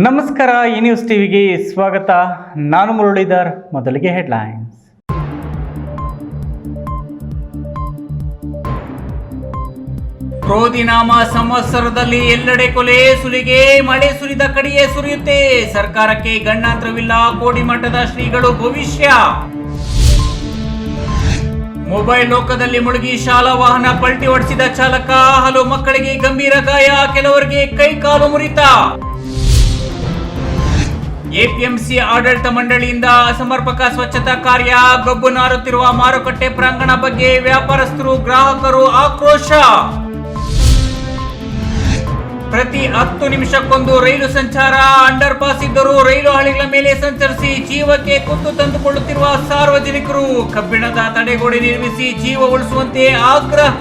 ನಮಸ್ಕಾರ, ಈ ನ್ಯೂಸ್ ಟಿವಿಗೆ ಸ್ವಾಗತ. ನಾನು ಮುರಳೀಧರ್, ಮೊದಲಿಗೆ ಹೆಡ್ಲೈನ್ಸ್ ಕ್ರೋಧಿನಾಮ ಸಂವತ್ಸರದಲ್ಲಿ ಎಲ್ಲೆಡೆ ಕೊಲೆ, ಸುಲಿಗೆ, ಮಳೆ ಸುರಿದ ಕಡಿಯೇ ಸುರಿಯುತ್ತೆ. ಸರ್ಕಾರಕ್ಕೆ ಗಣ್ಣಾಂತರವಿಲ್ಲ ಕೋಡಿ ಮಠದ ಶ್ರೀಗಳು ಭವಿಷ್ಯ. ಮೊಬೈಲ್ ಲೋಕದಲ್ಲಿ ಮುಳುಗಿ ಶಾಲಾ ವಾಹನ ಪಲ್ಟಿ ಹೊಡೆಸಿದ ಚಾಲಕ, ಹಲವು ಮಕ್ಕಳಿಗೆ ಗಂಭೀರ ಗಾಯ, ಕೆಲವರಿಗೆ ಕೈ ಕಾಲು ಮುರಿತ. ಎಪಿಎಂಸಿ ಆಡಳಿತ ಮಂಡಳಿಯಿಂದ ಅಸಮರ್ಪಕ ಸ್ವಚ್ಛತಾ ಕಾರ್ಯ ಗಬ್ಬು ನಾರುತ್ತಿರುವ ಮಾರುಕಟ್ಟೆ ಪ್ರಾಂಗಣ ಬಗ್ಗೆ ವ್ಯಾಪಾರಸ್ಥರು, ಗ್ರಾಹಕರು ಆಕ್ರೋಶ. ಪ್ರತಿ ಹತ್ತು ನಿಮಿಷಕ್ಕೊಂದು ರೈಲು ಸಂಚಾರ ಅಂಡರ್ ಪಾಸ್ ಇದ್ದರೂ ರೈಲು ಹಳಿಗಳ ಮೇಲೆ ಸಂಚರಿಸಿ ಜೀವಕ್ಕೆ ಕುತ್ತು ತಂದುಕೊಳ್ಳುತ್ತಿರುವ ಸಾರ್ವಜನಿಕರು ಕಬ್ಬಿಣದ ತಡೆಗೋಡೆ ನಿರ್ಮಿಸಿ ಜೀವ ಉಳಿಸುವಂತೆ ಆಗ್ರಹ.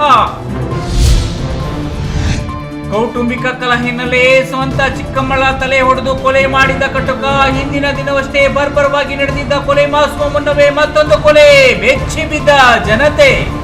ಕೌಟುಂಬಿಕ ಕಲ ಹಿನ್ನೆಲೆ ಸ್ವಂತ ಚಿಕ್ಕಮ್ಮಳ ತಲೆ ಹೊಡೆದು ಕೊಲೆ ಮಾಡಿದ ಕಟುಕ ಹಿಂದಿನ ದಿನವಷ್ಟೇ ಬರ್ಬರವಾಗಿ ನಡೆದಿದ್ದ ಕೊಲೆ ಮಾಸುವ ಮುನ್ನವೇ ಮತ್ತೊಂದು ಕೊಲೆ ಬೆಚ್ಚಿ ಜನತೆ.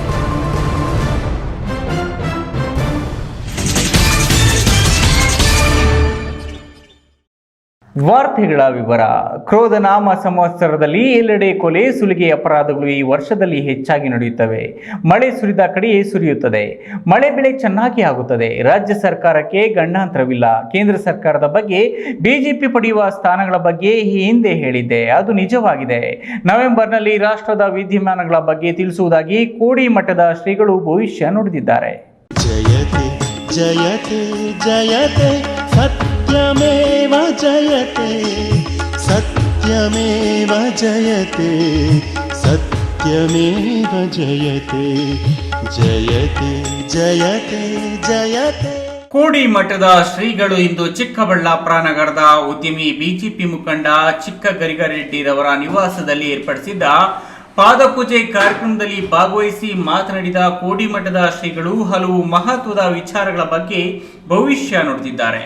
ವಾರ್ತೆಗಳ ವಿವರ. ಕ್ರೋಧನಾಮ ಸಂವತ್ಸರದಲ್ಲಿ ಎಲ್ಲೆಡೆ ಕೊಲೆ ಸುಲಿಗೆ ಅಪರಾಧಗಳು ಈ ವರ್ಷದಲ್ಲಿ ಹೆಚ್ಚಾಗಿ ನಡೆಯುತ್ತವೆ. ಮಳೆ ಸುರಿದ ಕಡೆಯೇ ಸುರಿಯುತ್ತದೆ. ಮಳೆ ಬೆಳೆ ಚೆನ್ನಾಗಿ ಆಗುತ್ತದೆ. ರಾಜ್ಯ ಸರ್ಕಾರಕ್ಕೆ ಗಂಡಾಂತರವಿಲ್ಲ. ಕೇಂದ್ರ ಸರ್ಕಾರದ ಬಗ್ಗೆ ಬಿಜೆಪಿ ಪಡೆಯುವ ಸ್ಥಾನಗಳ ಬಗ್ಗೆ ಹಿಂದೆ ಹೇಳಿದ್ದೆ. ಅದು ನಿಜವಾಗಿದೆ. ನವೆಂಬರ್ನಲ್ಲಿ ರಾಷ್ಟ್ರದ ವಿದ್ಯಮಾನಗಳ ಬಗ್ಗೆ ತಿಳಿಸುವುದಾಗಿ ಕೋಡಿ ಮಠದ ಶ್ರೀಗಳು ಭವಿಷ್ಯ ನುಡಿದಿದ್ದಾರೆ. ಜಯತೆ ಜಯತೆ ಜಯತೆ ಸತ್ಯಮೇ जयते सत्यमेव जयते सत्यमेव जयते जयते जयते जयते ಕೋಡಿ ಮಠದ ಶ್ರೀಗಳು ಇಂದು ಚಿಕ್ಕಬಳ್ಳಾಪುರ ನಗರದ ಉದ್ಯಮಿ ಬಿಜೆಪಿ ಮುಖಂಡ ಚಿಕ್ಕ ಗರಿಗರೆಡ್ಡಿರವರ ನಿವಾಸದಲ್ಲಿ ಏರ್ಪಡಿಸಿದ್ದ ಪಾದಪೂಜೆ ಕಾರ್ಯಕ್ರಮದಲ್ಲಿ ಭಾಗವಹಿಸಿ ಮಾತನಾಡಿದ ಕೋಡಿ ಮಠದ ಶ್ರೀಗಳು ಹಲವು ಮಹತ್ವದ ವಿಚಾರಗಳ ಬಗ್ಗೆ ಭವಿಷ್ಯ ನುಡಿದಿದ್ದಾರೆ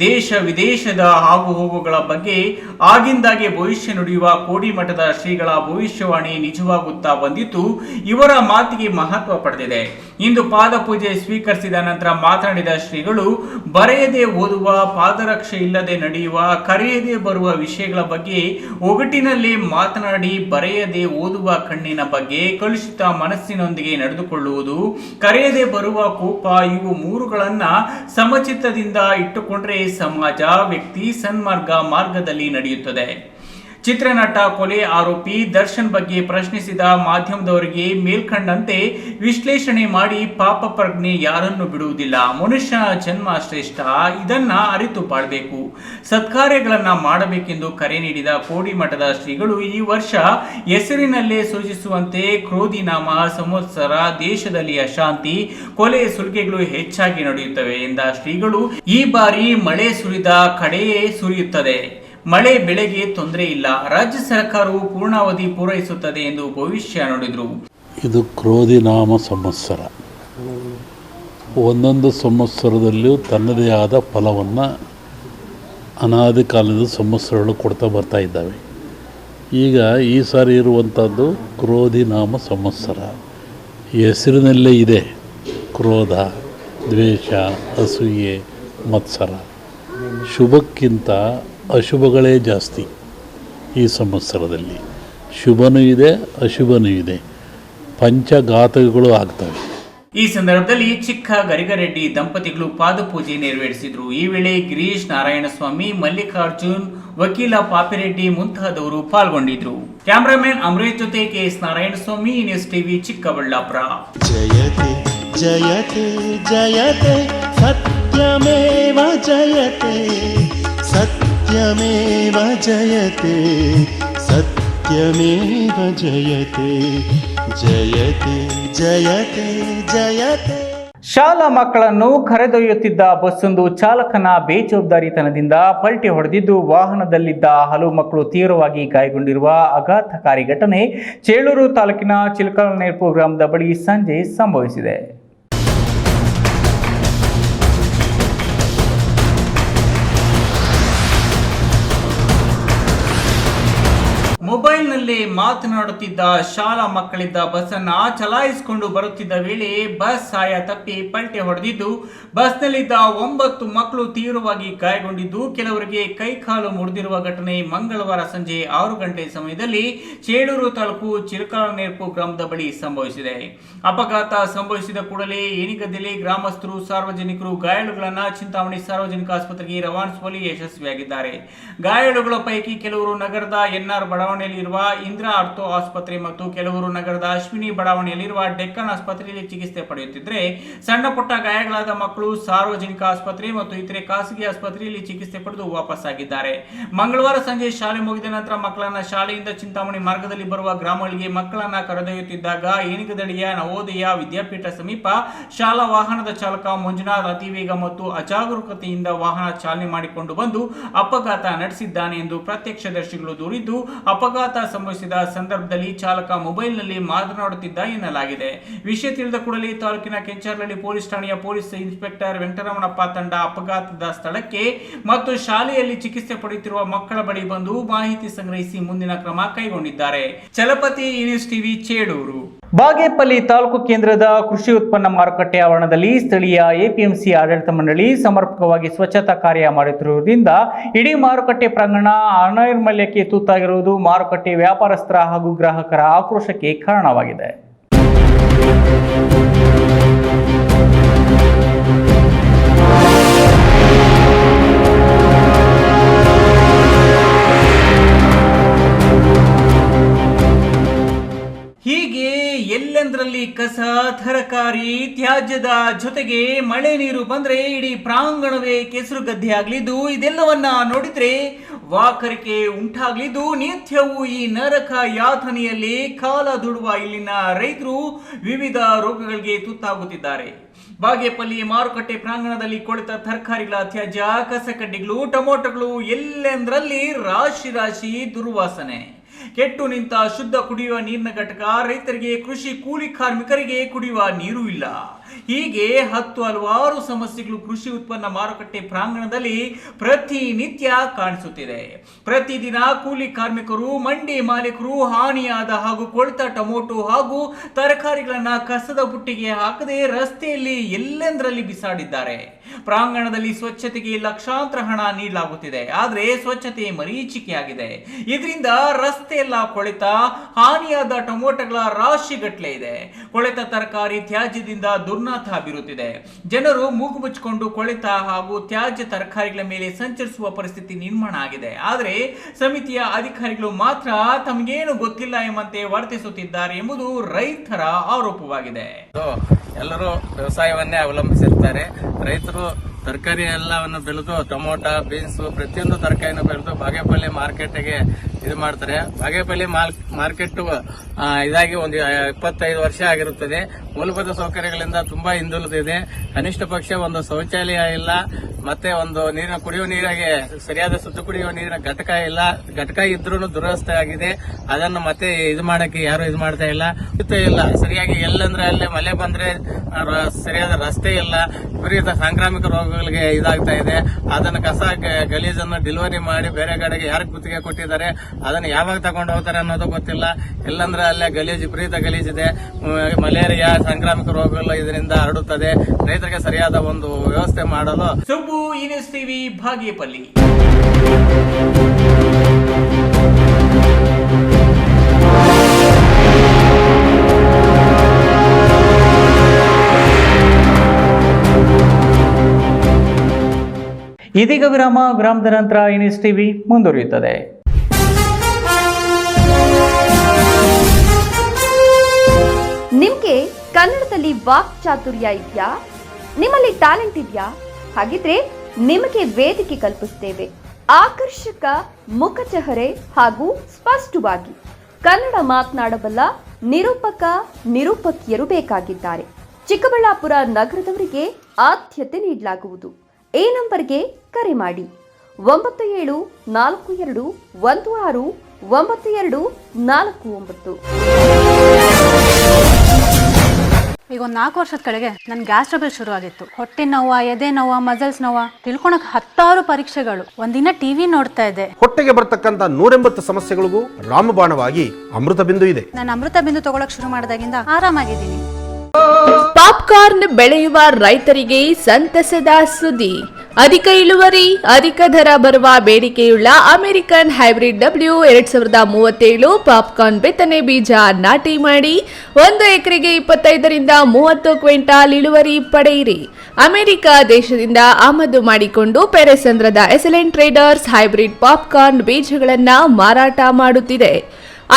ದೇಶ ವಿದೇಶದ ಆಗು ಹೋಗುಗಳ ಬಗ್ಗೆ ಆಗಿಂದಾಗೆ ಭವಿಷ್ಯ ನುಡಿಯುವ ಕೋಡಿಮಠದ ಶ್ರೀಗಳ ಭವಿಷ್ಯವಾಣಿ ನಿಜವಾಗುತ್ತಾ ಬಂದಿದ್ದು ಇವರ ಮಾತಿಗೆ ಮಹತ್ವ ಪಡೆದಿದೆ. ಇಂದು ಪಾದಪೂಜೆ ಸ್ವೀಕರಿಸಿದ ನಂತರ ಮಾತನಾಡಿದ ಶ್ರೀಗಳು, ಬರೆಯದೆ ಓದುವ ಪಾದರಕ್ಷೆ ಇಲ್ಲದೆ ನಡೆಯುವ, ಕರೆಯದೆ ಬರುವ ವಿಷಯಗಳ ಬಗ್ಗೆ ಒಗಟಿನಲ್ಲಿ ಮಾತನಾಡಿ ಬರೆಯದೆ ಓದುವ ಕಣ್ಣಿನ ಬಗ್ಗೆ ಕಲುಷಿತ ಮನಸ್ಸಿನೊಂದಿಗೆ ನಡೆದುಕೊಳ್ಳುವುದು, ಕರೆಯದೆ ಬರುವ ಕೋಪ ಇವು ಮೂರುಗಳನ್ನ ಸಮಚಿತ್ತದಿಂದ ಇಟ್ಟುಕೊಂಡ್ರೆ ಸಮಾಜ, ವ್ಯಕ್ತಿ, ಸನ್ಮಾರ್ಗ ಮಾರ್ಗದಲ್ಲಿ ನಡೆಯುತ್ತದೆ. ಚಿತ್ರನಟ ಕೊಲೆ ಆರೋಪಿ ದರ್ಶನ್ ಬಗ್ಗೆ ಪ್ರಶ್ನಿಸಿದ ಮಾಧ್ಯಮದವರಿಗೆ ಮೇಲ್ಕಂಡಂತೆ ವಿಶ್ಲೇಷಣೆ ಮಾಡಿ ಪಾಪ ಪ್ರಜ್ಞೆ ಯಾರನ್ನು ಬಿಡುವುದಿಲ್ಲ. ಮನುಷ್ಯ ಜನ್ಮ ಶ್ರೇಷ್ಠ, ಇದನ್ನ ಅರಿತು ಬಾಳ್ಬೇಕು. ಸತ್ಕಾರ್ಯಗಳನ್ನ ಮಾಡಬೇಕೆಂದು ಕರೆ ನೀಡಿದ ಕೋಡಿ ಮಠದ ಶ್ರೀಗಳು ಈ ವರ್ಷ ಹೆಸರಿನಲ್ಲೇ ಸೂಚಿಸುವಂತೆ ಕ್ರೋಧಿನಾಮ, ಸಂವತ್ಸರ, ದೇಶದಲ್ಲಿ ಅಶಾಂತಿ, ಕೊಲೆ ಸುಲಿಗೆಗಳು ಹೆಚ್ಚಾಗಿ ನಡೆಯುತ್ತವೆ ಎಂದ ಶ್ರೀಗಳು, ಈ ಬಾರಿ ಮಳೆ ಸುರಿದ ಕಡೆಯೇ ಸುರಿಯುತ್ತದೆ. ಮಳೆ ಬೆಳೆಗೆ ತೊಂದರೆ ಇಲ್ಲ. ರಾಜ್ಯ ಸರ್ಕಾರವು ಪೂರ್ಣಾವಧಿ ಪೂರೈಸುತ್ತದೆ ಎಂದು ಭವಿಷ್ಯ ನೋಡಿದರು. ಇದು ಕ್ರೋಧಿ ನಾಮ ಸಂವತ್ಸರ. ಒಂದೊಂದು ಸಂವತ್ಸರದಲ್ಲಿಯೂ ತನ್ನದೇ ಆದ ಫಲವನ್ನು ಅನಾದಿ ಕಾಲದ ಸಂವತ್ಸರಗಳು ಕೊಡ್ತಾ ಬರ್ತಾ ಇದ್ದಾವೆ. ಈಗ ಈ ಸಾರಿ ಇರುವಂಥದ್ದು ಕ್ರೋಧಿ ನಾಮ ಸಂವತ್ಸರ. ಹೆಸರಿನಲ್ಲೇ ಇದೆ ಕ್ರೋಧ, ದ್ವೇಷ, ಅಸೂಯೆ, ಮತ್ಸರ. ಶುಭಕ್ಕಿಂತ ಅಶುಭಗಳೇ ಜಾಸ್ತಿ ಈ ಸಂವತ್ಸರದಲ್ಲಿ. ಶುಭನೂ ಇದೆ ಅಶುಭನೂ ಇದೆ. ಪಂಚಘಾತಗಳು ಆಗ್ತವೆ. ಈ ಸಂದರ್ಭದಲ್ಲಿ ಚಿಕ್ಕ ಗರಿಗರೆಡ್ಡಿ ದಂಪತಿಗಳು ಪಾದಪೂಜೆ ನೆರವೇರಿಸಿದ್ರು. ಈ ವೇಳೆ ಗಿರೀಶ್ ನಾರಾಯಣಸ್ವಾಮಿ ಮಲ್ಲಿಕಾರ್ಜುನ್ ವಕೀಲ ಪಾಪಿರೆಡ್ಡಿ ಮುಂತಾದವರು ಪಾಲ್ಗೊಂಡಿದ್ರು. ಕ್ಯಾಮರಾಮನ್ ಅಮರೇಶ್ ಜೊತೆ K S Narayanaswamy news TV Chikkaballapur. ಜಯತೆ ಜಯತೆ ಜಯತೆ ಸತ್ಯಮೇವ ಜಯತೆ ಸತ್ಯ सत्यमेव जयते सत्यमेव जयते जयते जयते जयते ಶಾಲಾ ಮಕ್ಕಳನ್ನು ಕರೆದೊಯ್ಯುತ್ತಿದ್ದ ಬಸ್ಸೊಂದು ಚಾಲಕನ ಬೇಜವಾಬ್ದಾರಿತನದಿಂದ ಪಲ್ಟಿ ಹೊಡೆದಿದ್ದು ವಾಹನದಲ್ಲಿದ್ದ ಹಲವು ಮಕ್ಕಳು ತೀವ್ರವಾಗಿ ಗಾಯಗೊಂಡಿರುವ ಆಘಾತಕಾರಿ ಘಟನೆ ಚೇಳೂರು ತಾಲೂಕಿನ ಚಿಲ್ಕಲನೇರ್ಪು ಗ್ರಾಮದ ಬಳಿ ಸಂಜೆ ಸಂಭವಿಸಿದೆ ಮೊಬೈಲ್ನಲ್ಲಿ ಮಾತನಾಡುತ್ತಿದ್ದ ಶಾಲಾ ಮಕ್ಕಳಿದ್ದ ಬಸ್ಸನ್ನ ಚಲಾಯಿಸಿಕೊಂಡು ಬರುತ್ತಿದ್ದ ವೇಳೆ ಬಸ್ ಸಾಯ ತಪ್ಪಿ ಪಲ್ಟೆ ಹೊಡೆದಿದ್ದು, ಬಸ್ನಲ್ಲಿದ್ದ ಒಂಬತ್ತು ಮಕ್ಕಳು ತೀವ್ರವಾಗಿ ಗಾಯಗೊಂಡಿದ್ದು, ಕೆಲವರಿಗೆ ಕೈಕಾಲು ಮುರಿದಿರುವ ಘಟನೆ ಮಂಗಳವಾರ ಸಂಜೆ ಆರು ಗಂಟೆ ಸಮಯದಲ್ಲಿ ಚೇಳೂರು ತಾಲೂಕು ಚಿರಕಾಲನೇರ್ಪು ಗ್ರಾಮದ ಬಳಿ ಸಂಭವಿಸಿದೆ. ಅಪಘಾತ ಸಂಭವಿಸಿದ ಕೂಡಲೇ ಏನಿಗದಲ್ಲಿ ಗ್ರಾಮಸ್ಥರು ಸಾರ್ವಜನಿಕರು ಗಾಯಾಳುಗಳನ್ನ ಚಿಂತಾಮಣಿ ಸಾರ್ವಜನಿಕ ಆಸ್ಪತ್ರೆಗೆ ರವಾನಿಸುವಲ್ಲಿ ಯಶಸ್ವಿಯಾಗಿದ್ದಾರೆ. ಗಾಯಾಳುಗಳ ಪೈಕಿ ಕೆಲವರು ನಗರದ ಎನ್ಆರ್ ಬಡಾವಣೆಯಲ್ಲಿರುವ ಇಂದಿರಾ ಆರ್ಥೋ ಆಸ್ಪತ್ರೆ ಮತ್ತು ಕೆಲವರು ನಗರದ ಅಶ್ವಿನಿ ಬಡಾವಣೆಯಲ್ಲಿರುವ ಡೆಕ್ಕನ್ ಆಸ್ಪತ್ರೆಯಲ್ಲಿ ಚಿಕಿತ್ಸೆ ಪಡೆಯುತ್ತಿದ್ದರೆ ಸಣ್ಣ ಪುಟ್ಟ ಗಾಯಗಳಾದ ಮಕ್ಕಳು ಸಾರ್ವಜನಿಕ ಆಸ್ಪತ್ರೆ ಮತ್ತು ಇತರೆ ಖಾಸಗಿ ಆಸ್ಪತ್ರೆಯಲ್ಲಿ ಚಿಕಿತ್ಸೆ ಪಡೆದು ವಾಪಸ್ಸಾಗಿದ್ದಾರೆ. ಮಂಗಳವಾರ ಸಂಜೆ ಶಾಲೆ ಮುಗಿದ ನಂತರ ಮಕ್ಕಳನ್ನ ಶಾಲೆಯಿಂದ ಚಿಂತಾಮಣಿ ಮಾರ್ಗದಲ್ಲಿ ಬರುವ ಗ್ರಾಮಗಳಿಗೆ ಮಕ್ಕಳನ್ನ ಕರೆದೊಯ್ಯುತ್ತಿದ್ದಾಗ ಏನಿಗದಡಿಯ ನವೋದಯ ವಿದ್ಯಾಪೀಠ ಸಮೀಪ ಶಾಲಾ ವಾಹನದ ಚಾಲಕ ಮಂಜುನಾಥ್ ಅತಿವೇಗ ಮತ್ತು ಅಜಾಗರೂಕತೆಯಿಂದ ವಾಹನ ಚಾಲನೆ ಮಾಡಿಕೊಂಡು ಬಂದು ಅಪಘಾತ ನಡೆಸಿದ್ದಾನೆ ಎಂದು ಪ್ರತ್ಯಕ್ಷದರ್ಶಿಗಳು ದೂರಿದ್ದು, ಅಪಘಾತ ಸಂಭವಿಸಿದ ಸಂದರ್ಭದಲ್ಲಿ ಚಾಲಕ ಮೊಬೈಲ್ನಲ್ಲಿ ಮಾತನಾಡುತ್ತಿದ್ದ ಎನ್ನಲಾಗಿದೆ. ವಿಷಯ ತಿಳಿದ ಕೂಡಲೇ ತಾಲೂಕಿನ ಕೆಂಚಾರ್ನಳ್ಳಿ ಪೊಲೀಸ್ ಠಾಣೆಯ ಪೊಲೀಸ್ ಇನ್ಸ್ಪೆಕ್ಟರ್ ವೆಂಕಟರಮಣಪ್ಪ ತಂಡ ಅಪಘಾತದ ಸ್ಥಳಕ್ಕೆ ಮತ್ತು ಶಾಲೆಯಲ್ಲಿ ಚಿಕಿತ್ಸೆ ಪಡೆಯುತ್ತಿರುವ ಮಕ್ಕಳ ಬಳಿ ಬಂದು ಮಾಹಿತಿ ಸಂಗ್ರಹಿಸಿ ಮುಂದಿನ ಕ್ರಮ ಕೈಗೊಂಡಿದ್ದಾರೆ. ಚಲಪತಿ ನ್ಯೂಸ್ ಟಿವಿ ಚೇಳೂರು ಬಾಗೇಪಲ್ಲಿ ತಾಲೂಕು ಕೇಂದ್ರದ ಕೃಷಿ ಉತ್ಪನ್ನ ಮಾರುಕಟ್ಟೆ ಆವರಣದಲ್ಲಿ ಸ್ಥಳೀಯ ಎಪಿಎಂಸಿ ಆಡಳಿತ ಮಂಡಳಿ ಸಮರ್ಪಕವಾಗಿ ಸ್ವಚ್ಛತಾ ಕಾರ್ಯ ಮಾಡುತ್ತಿರುವುದರಿಂದ ಇಡೀ ಮಾರುಕಟ್ಟೆ ಪ್ರಾಂಗಣ ಅನೈರ್ಮಲ್ಯಕ್ಕೆ ತುತ್ತಾಗಿರುವುದು ಮಾರುಕಟ್ಟೆ ವ್ಯಾಪಾರಸ್ಥರ ಹಾಗೂ ಗ್ರಾಹಕರ ಆಕ್ರೋಶಕ್ಕೆ ಕಾರಣವಾಗಿದೆ. ಎಲ್ಲೆಂದರಲ್ಲಿ ಕಸ, ತರಕಾರಿ ತ್ಯಾಜ್ಯದ ಜೊತೆಗೆ ಮಳೆ ನೀರು ಬಂದ್ರೆ ಇಡೀ ಪ್ರಾಂಗಣವೇ ಕೆಸರು ಗದ್ದೆ ಆಗ್ಲಿದ್ದು. ಇದೆಲ್ಲವನ್ನ ನೋಡಿದ್ರೆ ವಾಕರಿಕೆ ಉಂಟಾಗಲಿದ್ದು. ನಿತ್ಯವೂ ಈ ನರಕ ಯಾತನೆಯಲ್ಲಿ ಕಾಲ ದುಡುವ ಇಲ್ಲಿನ ರೈತರು ವಿವಿಧ ರೋಗಗಳಿಗೆ ತುತ್ತಾಗುತ್ತಿದ್ದಾರೆ. ಬಾಗೇಪಲ್ಲಿ ಮಾರುಕಟ್ಟೆ ಪ್ರಾಂಗಣದಲ್ಲಿ ಕೊಳೆತ ತರಕಾರಿಗಳ ತ್ಯಾಜ್ಯ, ಕಸಕಡ್ಡಿಗಳು, ಟೊಮೊಟೊಗಳು ಎಲ್ಲೆಂದರಲ್ಲಿ ರಾಶಿ ರಾಶಿ ದುರ್ವಾಸನೆ. ಕೆಟ್ಟು ನಿಂತ ಶುದ್ಧ ಕುಡಿಯುವ ನೀರಿನ ಘಟಕ ರೈತರಿಗೆ ಕೃಷಿ ಕೂಲಿ ಕಾರ್ಮಿಕರಿಗೆ ಕುಡಿಯುವ ನೀರು ಇಲ್ಲ. ಹೀಗೆ ಹತ್ತು ಹಲವಾರು ಸಮಸ್ಯೆಗಳು ಕೃಷಿ ಉತ್ಪನ್ನ ಮಾರುಕಟ್ಟೆ ಪ್ರಾಂಗಣದಲ್ಲಿ ಪ್ರತಿನಿತ್ಯ ಕಾಣಿಸುತ್ತಿದೆ. ಪ್ರತಿದಿನ ಕೂಲಿ ಕಾರ್ಮಿಕರು, ಮಂಡಿ ಮಾಲೀಕರು, ಹಾನಿಯಾದ ಹಾಗೂ ಕೊಳೆತ ಟೊಮೊಟೊ ಹಾಗೂ ತರಕಾರಿಗಳನ್ನ ಕಸದ ಬುಟ್ಟಿಗೆ ಹಾಕದೆ ರಸ್ತೆಯಲ್ಲಿ ಎಲ್ಲೆಂದರಲ್ಲಿ ಬಿಸಾಡಿದ್ದಾರೆ. ಪ್ರಾಂಗಣದಲ್ಲಿ ಸ್ವಚ್ಛತೆಗೆ ಲಕ್ಷಾಂತರ ಹಣ ನೀಡಲಾಗುತ್ತಿದೆ. ಆದರೆ ಸ್ವಚ್ಛತೆ ಮರೀಚಿಕೆಯಾಗಿದೆ. ಇದರಿಂದ ರಸ್ತೆ ಎಲ್ಲ ಕೊಳೆತ, ಹಾನಿಯಾದ ಟೊಮೊಟೊಗಳ ರಾಶಿಗಟ್ಟಲೆ ಇದೆ. ಕೊಳೆತ ತರಕಾರಿ ತ್ಯಾಜ್ಯದಿಂದ ದುರ್ನಾಥ ಬೀರುತ್ತಿದೆ ಜನರು ಮೂಗು ಮುಚ್ಚಿಕೊಂಡು ಕೊಳೆತ ಹಾಗೂ ತ್ಯಾಜ್ಯ ತರಕಾರಿಗಳ ಮೇಲೆ ಸಂಚರಿಸುವ ಪರಿಸ್ಥಿತಿ ನಿರ್ಮಾಣ ಆಗಿದೆ. ಆದರೆ ಸಮಿತಿಯ ಅಧಿಕಾರಿಗಳು ಮಾತ್ರ ತಮಗೇನು ಗೊತ್ತಿಲ್ಲ ಎಂಬಂತೆ ವರ್ತಿಸುತ್ತಿದ್ದಾರೆ ಎಂಬುದು ರೈತರ ಆರೋಪವಾಗಿದೆ. ಎಲ್ಲರೂ ವ್ಯವಸಾಯವನ್ನೇ ಅವಲಂಬಿಸಿರ್ತಾರೆ. ರೈತರು ತರಕಾರಿ ಎಲ್ಲವನ್ನು ಬೆಳೆದು ಟೊಮೊಟೊ, ಬೀನ್ಸ್, ಪ್ರತಿಯೊಂದು ತರಕಾರಿನ ಬೆಳೆದು ಬಾಗೇಪಲ್ಲಿ ಮಾರ್ಕೆಟ್ಗೆ ಇದು ಮಾಡ್ತಾರೆ. ಬಾಗೇಪಲ್ಲಿ ಮಾರ್ಕೆಟ್ ಇದಾಗಿ ಒಂದು ಇಪ್ಪತ್ತೈದು ವರ್ಷ ಆಗಿರುತ್ತದೆ. ಮೂಲಭೂತ ಸೌಕರ್ಯಗಳಿಂದ ತುಂಬಾ ಹಿಂದುಳಿದಿದೆ ಕನಿಷ್ಠ ಪಕ್ಷ ಒಂದು ಶೌಚಾಲಯ ಇಲ್ಲ, ಮತ್ತೆ ಒಂದು ನೀರಿನ ಕುಡಿಯುವ ನೀರಿಗೆ, ಸರಿಯಾದ ಶುದ್ಧ ಕುಡಿಯುವ ನೀರಿನ ಘಟಕ ಇಲ್ಲ. ಘಟಕ ಇದ್ರೂ ದುರವಸ್ಥೆ ಆಗಿದೆ. ಅದನ್ನು ಮತ್ತೆ ಇದು ಮಾಡಕ್ಕೆ ಯಾರು ಇದು ಮಾಡ್ತಾ ಇಲ್ಲ. ಇಲ್ಲ. ಸರಿಯಾಗಿ ಎಲ್ಲಂದ್ರೆ ಅಲ್ಲೇ ಮಳೆ ಬಂದ್ರೆ ಸರಿಯಾದ ರಸ್ತೆ ಇಲ್ಲ. ವಿಪರೀತ ಸಾಂಕ್ರಾಮಿಕ ರೋಗಗಳಿಗೆ ಇದಾಗ್ತಾ ಇದೆ. ಅದನ್ನು ಕಸ ಗಲೀಜನ್ನು ಡೆಲಿವರಿ ಮಾಡಿ ಬೇರೆ ಕಡೆಗೆ ಯಾರು ಗುತ್ತಿಗೆ ಕೊಟ್ಟಿದ್ದಾರೆ, ಅದನ್ನು ಯಾವಾಗ ತಗೊಂಡು ಹೋಗ್ತಾರೆ ಅನ್ನೋದು ಗೊತ್ತಿಲ್ಲ. ಎಲ್ಲಂದ್ರೆ ಅಲ್ಲೇ ಗಲೀಜು, ವಿಪರೀತ ಗಲೀಜಿದೆ ಮಲೇರಿಯಾ ಸಾಂಕ್ರಾಮಿಕ ರೋಗಗಳು ಇದರಿಂದ ಹರಡುತ್ತದೆ. ರೈತರಿಗೆ ಸರಿಯಾದ ಒಂದು ವ್ಯವಸ್ಥೆ ಮಾಡಲು ಸುಬ್ಬು ಟಿವಿ ಭಾಗೇಪಲ್ಲಿ ಇದೀಗ ವಿರಾಮ ವಿರಾಮದ ನಂತರ ಇನ್ಯೂಸ್ ಟಿವಿ ಮುಂದುವರಿಯುತ್ತದೆ. ನಿಮ್ಗೆ ಕನ್ನಡದಲ್ಲಿ ವಾಕ್ ಚಾತುರ್ಯ ಇದೆಯಾ? ನಿಮ್ಮಲ್ಲಿ ಟ್ಯಾಲೆಂಟ್ ಇದೆಯಾ? ಹಾಗಿದ್ರೆ ನಿಮಗೆ ವೇದಿಕೆ ಕಲ್ಪಿಸ್ತೇವೆ. ಆಕರ್ಷಕ ಮುಖಚಹರೆ ಹಾಗೂ ಸ್ಪಷ್ಟವಾಗಿ ಕನ್ನಡ ಮಾತನಾಡಬಲ್ಲ ನಿರೂಪಕ, ನಿರೂಪಕಿಯರು ಬೇಕಾಗಿದ್ದಾರೆ. ಚಿಕ್ಕಬಳ್ಳಾಪುರ ನಗರದವರಿಗೆ ಆದ್ಯತೆ ನೀಡಲಾಗುವುದು. ಈ ನಂಬರ್ಗೆ ಕರೆ ಮಾಡಿ. ಒಂಬತ್ತು ಏಳು ನಾಲ್ಕು ಎರಡು ಒಂದು ಆರು ಒಂಬತ್ತು ಎರಡು ನಾಲ್ಕು ಒಂಬತ್ತು. ಈಗ ಒಂದು ನಾಲ್ಕು ವರ್ಷದ ಕೆಳಗೆ ನನ್ ಗ್ಯಾಸ್ ಟ್ರಬಲ್ ಶುರು ಆಗಿತ್ತು ಹೊಟ್ಟೆ ನೋವ ಎದೆ ನೋವ ಮಸಲ್ಸ್ ನೋವ ತಿಳ್ಕೊಳಕ್ ಹತ್ತಾರು ಪರೀಕ್ಷೆಗಳು. ಒಂದಿನ ಟಿವಿ ನೋಡ್ತಾ ಇದ್ದೆ. ಹೊಟ್ಟೆಗೆ ಬರ್ತಕ್ಕಂತ ನೂರೆಂಬತ್ತು ಸಮಸ್ಯೆಗಳಿಗೂ ರಾಮಬಾಣವಾಗಿ ಅಮೃತ ಬಿಂದು ಇದೆ. ನಾನು ಅಮೃತ ಬಿಂದು ತಗೊಳಕ್ ಶುರು ಮಾಡಿದಾಗಿಂದ ಆರಾಮಾಗಿದ್ದೀನಿ. ಪಾಪ್ಕಾರ್ನ್ ಬೆಳೆಯುವ ರೈತರಿಗೆ ಸಂತಸದ ಸುದ್ದಿ. ಅಧಿಕ ಇಳುವರಿ, ಅಧಿಕ ದರ ಬರುವ ಬೇಡಿಕೆಯುಳ್ಳ ಅಮೆರಿಕನ್ ಹೈಬ್ರಿಡ್ ಡಬ್ಲ್ಯೂ ಎರಡ್ ಸಾವಿರದ ಮೂವತ್ತೇಳು ಪಾಪ್ಕಾರ್ನ್ ಬಿತ್ತನೆ ಬೀಜ ನಾಟಿ ಮಾಡಿ ಒಂದು ಎಕರೆಗೆ ಇಪ್ಪತ್ತೈದರಿಂದ ಮೂವತ್ತು ಕ್ವಿಂಟಾಲ್ ಇಳುವರಿ ಪಡೆಯಿರಿ. ಅಮೆರಿಕ ದೇಶದಿಂದ ಆಮದು ಮಾಡಿಕೊಂಡು ಪೆರೆಸಂದ್ರದ ಎಸಲೆಂಟ್ ಟ್ರೇಡರ್ಸ್ ಹೈಬ್ರಿಡ್ ಪಾಪ್ಕಾರ್ನ್ ಬೀಜಗಳನ್ನು ಮಾರಾಟ ಮಾಡುತ್ತಿದೆ.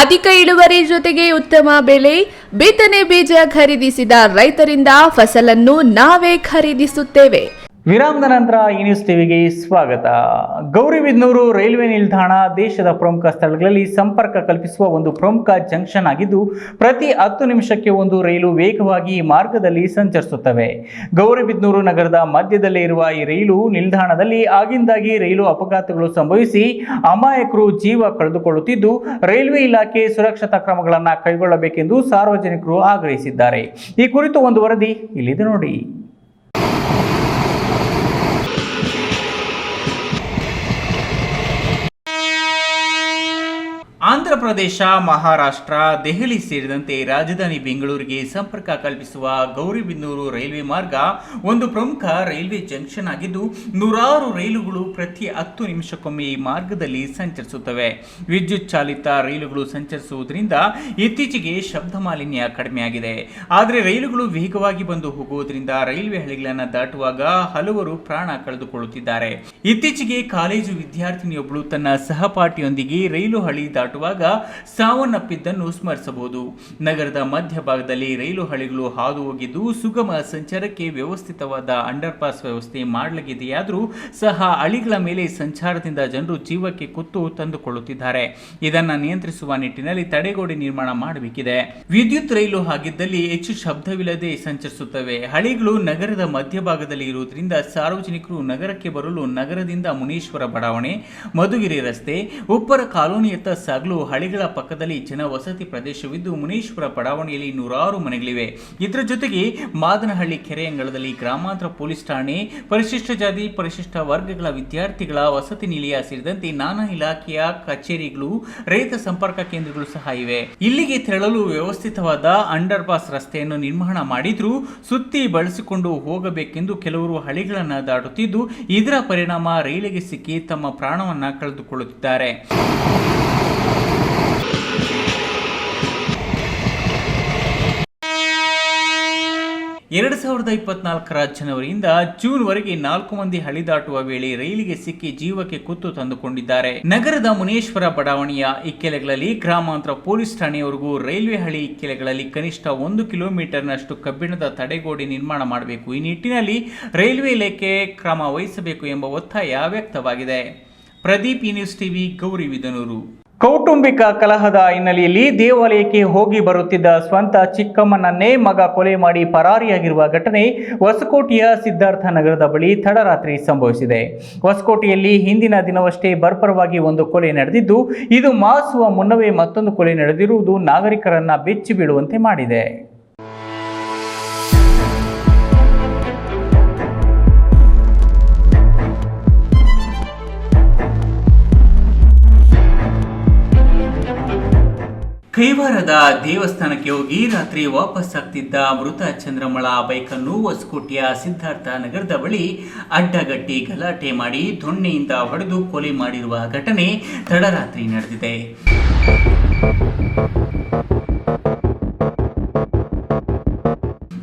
ಅಧಿಕ ಇಳುವರಿ ಜೊತೆಗೆ ಉತ್ತಮ ಬೆಲೆ ಬಿತ್ತನೆ ಬೀಜ ಖರೀದಿಸಿದ ರೈತರಿಂದ ಫಸಲನ್ನು ನಾವೇ ಖರೀದಿಸುತ್ತೇವೆ. ವಿರಾಮದ ನಂತರ ಈ ನ್ಯೂಸ್ ಟಿವಿಗೆ ಸ್ವಾಗತ. ಗೌರಿಬಿದನೂರು ರೈಲ್ವೆ ನಿಲ್ದಾಣ ದೇಶದ ಪ್ರಮುಖ ಸ್ಥಳಗಳಲ್ಲಿ ಸಂಪರ್ಕ ಕಲ್ಪಿಸುವ ಒಂದು ಪ್ರಮುಖ ಜಂಕ್ಷನ್ ಆಗಿದ್ದು, ಪ್ರತಿ ಹತ್ತು ನಿಮಿಷಕ್ಕೆ ಒಂದು ರೈಲು ವೇಗವಾಗಿ ಮಾರ್ಗದಲ್ಲಿ ಸಂಚರಿಸುತ್ತವೆ. ಗೌರಿಬಿದನೂರು ನಗರದ ಮಧ್ಯದಲ್ಲೇ ಇರುವ ಈ ರೈಲು ನಿಲ್ದಾಣದಲ್ಲಿ ಆಗಿಂದಾಗಿ ರೈಲು ಅಪಘಾತಗಳು ಸಂಭವಿಸಿ ಅಮಾಯಕರು ಜೀವ ಕಳೆದುಕೊಳ್ಳುತ್ತಿದ್ದು, ರೈಲ್ವೆ ಇಲಾಖೆ ಸುರಕ್ಷತಾ ಕ್ರಮಗಳನ್ನು ಕೈಗೊಳ್ಳಬೇಕೆಂದು ಸಾರ್ವಜನಿಕರು ಆಗ್ರಹಿಸಿದ್ದಾರೆ. ಈ ಕುರಿತು ಒಂದು ವರದಿ ಇಲ್ಲಿದೆ ನೋಡಿ. ಪ್ರದೇಶ, ಮಹಾರಾಷ್ಟ್ರ, ದೆಹಲಿ ಸೇರಿದಂತೆ ರಾಜಧಾನಿ ಬೆಂಗಳೂರಿಗೆ ಸಂಪರ್ಕ ಕಲ್ಪಿಸುವ ಗೌರಿಬಿದನೂರು ರೈಲ್ವೆ ಮಾರ್ಗ ಒಂದು ಪ್ರಮುಖ ರೈಲ್ವೆ ಜಂಕ್ಷನ್ ಆಗಿದ್ದು, ನೂರಾರು ರೈಲುಗಳು ಪ್ರತಿ ಹತ್ತು ನಿಮಿಷಕ್ಕೊಮ್ಮೆ ಈ ಮಾರ್ಗದಲ್ಲಿ ಸಂಚರಿಸುತ್ತವೆ. ವಿದ್ಯುತ್ ಚಾಲಿತ ರೈಲುಗಳು ಸಂಚರಿಸುವುದರಿಂದ ಇತ್ತೀಚೆಗೆ ಶಬ್ದ ಮಾಲಿನ್ಯ ಕಡಿಮೆಯಾಗಿದೆ. ಆದರೆ ರೈಲುಗಳು ವೇಗವಾಗಿ ಬಂದು ಹೋಗುವುದರಿಂದ ರೈಲ್ವೆ ಹಳಿಗಳನ್ನು ದಾಟುವಾಗ ಹಲವರು ಪ್ರಾಣ ಕಳೆದುಕೊಳ್ಳುತ್ತಿದ್ದಾರೆ. ಇತ್ತೀಚೆಗೆ ಕಾಲೇಜು ವಿದ್ಯಾರ್ಥಿನಿಯೊಬ್ಬಳು ತನ್ನ ಸಹಪಾಠಿಯೊಂದಿಗೆ ರೈಲು ಹಳಿ ದಾಟುವಾಗ ಸಾವನ್ನಪ್ಪಿದ್ದನ್ನು ಸ್ಮರಿಸಬಹುದು. ನಗರದ ಮಧ್ಯಭಾಗದಲ್ಲಿ ರೈಲು ಹಳಿಗಳು ಹಾದು ಹೋಗಿದ್ದು ಸುಗಮ ಸಂಚಾರಕ್ಕೆ ವ್ಯವಸ್ಥಿತವಾದ ಅಂಡರ್ ಪಾಸ್ ವ್ಯವಸ್ಥೆ ಮಾಡಲಾಗಿದೆಯಾದರೂ ಸಹ ಹಳಿಗಳ ಮೇಲೆ ಸಂಚಾರದಿಂದ ಜನರು ಜೀವಕ್ಕೆ ಕುತ್ತು ತಂದುಕೊಳ್ಳುತ್ತಿದ್ದಾರೆ. ಇದನ್ನು ನಿಯಂತ್ರಿಸುವ ನಿಟ್ಟಿನಲ್ಲಿ ತಡೆಗೋಡೆ ನಿರ್ಮಾಣ ಮಾಡಬೇಕಿದೆ. ವಿದ್ಯುತ್ ರೈಲು ಹಾಗಿದ್ದಲ್ಲಿ ಹೆಚ್ಚು ಶಬ್ದವಿಲ್ಲದೆ ಸಂಚರಿಸುತ್ತವೆ. ಹಳಿಗಳು ನಗರದ ಮಧ್ಯಭಾಗದಲ್ಲಿ ಇರುವುದರಿಂದ ಸಾರ್ವಜನಿಕರು ನಗರಕ್ಕೆ ಬರಲು ನಗರದಿಂದ ಮುನೀಶ್ವರ ಬಡಾವಣೆ, ಮಧುಗಿರಿ ರಸ್ತೆ ಉಪ್ಪರ ಕಾಲೋನಿಯತ್ತ ಸಾಗಲು ಹಳಿಗಳ ಪಕ್ಕದಲ್ಲಿ ಜನ ವಸತಿ ಪ್ರದೇಶವಿದ್ದು ಮುನೀಶ್ವರ ಬಡಾವಣೆಯಲ್ಲಿ ನೂರಾರು ಮನೆಗಳಿವೆ. ಇದರ ಜೊತೆಗೆ ಮಾದನಹಳ್ಳಿ ಕೆರೆ ಅಂಗಳದಲ್ಲಿ ಗ್ರಾಮಾಂತರ ಪೊಲೀಸ್ ಠಾಣೆ, ಪರಿಶಿಷ್ಟ ಜಾತಿ, ಪರಿಶಿಷ್ಟ ವರ್ಗಗಳ ವಿದ್ಯಾರ್ಥಿಗಳ ವಸತಿ ನಿಲಯ ಸೇರಿದಂತೆ ನಾನಾ ಇಲಾಖೆಯ ಕಚೇರಿಗಳು, ರೈತ ಸಂಪರ್ಕ ಕೇಂದ್ರಗಳು ಸಹ ಇವೆ. ಇಲ್ಲಿಗೆ ತೆರಳಲು ವ್ಯವಸ್ಥಿತವಾದ ಅಂಡರ್ ಪಾಸ್ ರಸ್ತೆಯನ್ನು ನಿರ್ಮಾಣ ಮಾಡಿದ್ರೂ ಸುತ್ತಿ ಬಳಸಿಕೊಂಡು ಹೋಗಬೇಕೆಂದು ಕೆಲವರು ಹಳಿಗಳನ್ನು ದಾಟುತ್ತಿದ್ದು, ಇದರ ಪರಿಣಾಮ ರೈಲಿಗೆ ಸಿಕ್ಕಿ ತಮ್ಮ ಪ್ರಾಣವನ್ನು ಕಳೆದುಕೊಳ್ಳುತ್ತಿದ್ದಾರೆ. ಎರಡು ಸಾವಿರದ ಇಪ್ಪತ್ನಾಲ್ಕರ ಜನವರಿಯಿಂದ ಜೂನ್ವರೆಗೆ ನಾಲ್ಕು ಮಂದಿ ಹಳಿ ದಾಟುವ ವೇಳೆ ರೈಲಿಗೆ ಸಿಕ್ಕಿ ಜೀವಕ್ಕೆ ಕುತ್ತು ತಂದುಕೊಂಡಿದ್ದಾರೆ. ನಗರದ ಮುನೇಶ್ವರ ಬಡಾವಣೆಯ ಇಕ್ಕೆಲೆಗಳಲ್ಲಿ ಗ್ರಾಮಾಂತರ ಪೊಲೀಸ್ ಠಾಣೆಯವರೆಗೂ ರೈಲ್ವೆ ಹಳಿ ಇಕ್ಕೆಲೆಗಳಲ್ಲಿ ಕನಿಷ್ಠ ಒಂದು ಕಿಲೋಮೀಟರ್ನಷ್ಟು ಕಬ್ಬಿಣದ ತಡೆಗೋಡೆ ನಿರ್ಮಾಣ ಮಾಡಬೇಕು. ಈ ನಿಟ್ಟಿನಲ್ಲಿ ರೈಲ್ವೆ ಇಲಾಖೆ ಕ್ರಮ ವಹಿಸಬೇಕು ಎಂಬ ಒತ್ತಾಯ ವ್ಯಕ್ತವಾಗಿದೆ. ಪ್ರದೀಪ್ ನ್ಯೂಸ್ ಟಿವಿ ಗೌರಿಬಿದನೂರು ಕೌಟುಂಬಿಕ ಕಲಹದ ಹಿನ್ನೆಲೆಯಲ್ಲಿ ದೇವಾಲಯಕ್ಕೆ ಹೋಗಿ ಬರುತ್ತಿದ್ದ ಸ್ವಂತ ಚಿಕ್ಕಮ್ಮನನ್ನೇ ಮಗ ಕೊಲೆ ಮಾಡಿ ಪರಾರಿಯಾಗಿರುವ ಘಟನೆ ಹೊಸಕೋಟೆಯ ಸಿದ್ಧಾರ್ಥ ನಗರದ ಬಳಿ ತಡರಾತ್ರಿ ಸಂಭವಿಸಿದೆ. ಹೊಸಕೋಟೆಯಲ್ಲಿ ಹಿಂದಿನ ದಿನವಷ್ಟೇ ಬರ್ಪರವಾಗಿ ಒಂದು ಕೊಲೆ ನಡೆದಿದ್ದು, ಇದು ಮಾಸುವ ಮುನ್ನವೇ ಮತ್ತೊಂದು ಕೊಲೆ ನಡೆದಿರುವುದು ನಾಗರಿಕರನ್ನ ಬೆಚ್ಚಿ ಬೀಳುವಂತೆ ಮಾಡಿದೆ. ಕೈವಾರದ ದೇವಸ್ಥಾನಕ್ಕೆ ಹೋಗಿ ರಾತ್ರಿ ವಾಪಸ್ ಆಗ್ತಿದ್ದ ಮೃತ ಚಂದ್ರಮಳ ಬೈಕನ್ನು ಹೊಸಕೋಟೆಯ ಸಿದ್ಧಾರ್ಥ ನಗರದ ಬಳಿ ಅಡ್ಡಗಟ್ಟಿ ಗಲಾಟೆ ಮಾಡಿ ದೊಣ್ಣೆಯಿಂದ ಹೊಡೆದು ಕೊಲೆ ಮಾಡಿರುವ ಘಟನೆ ತಡರಾತ್ರಿ ನಡೆದಿದೆ.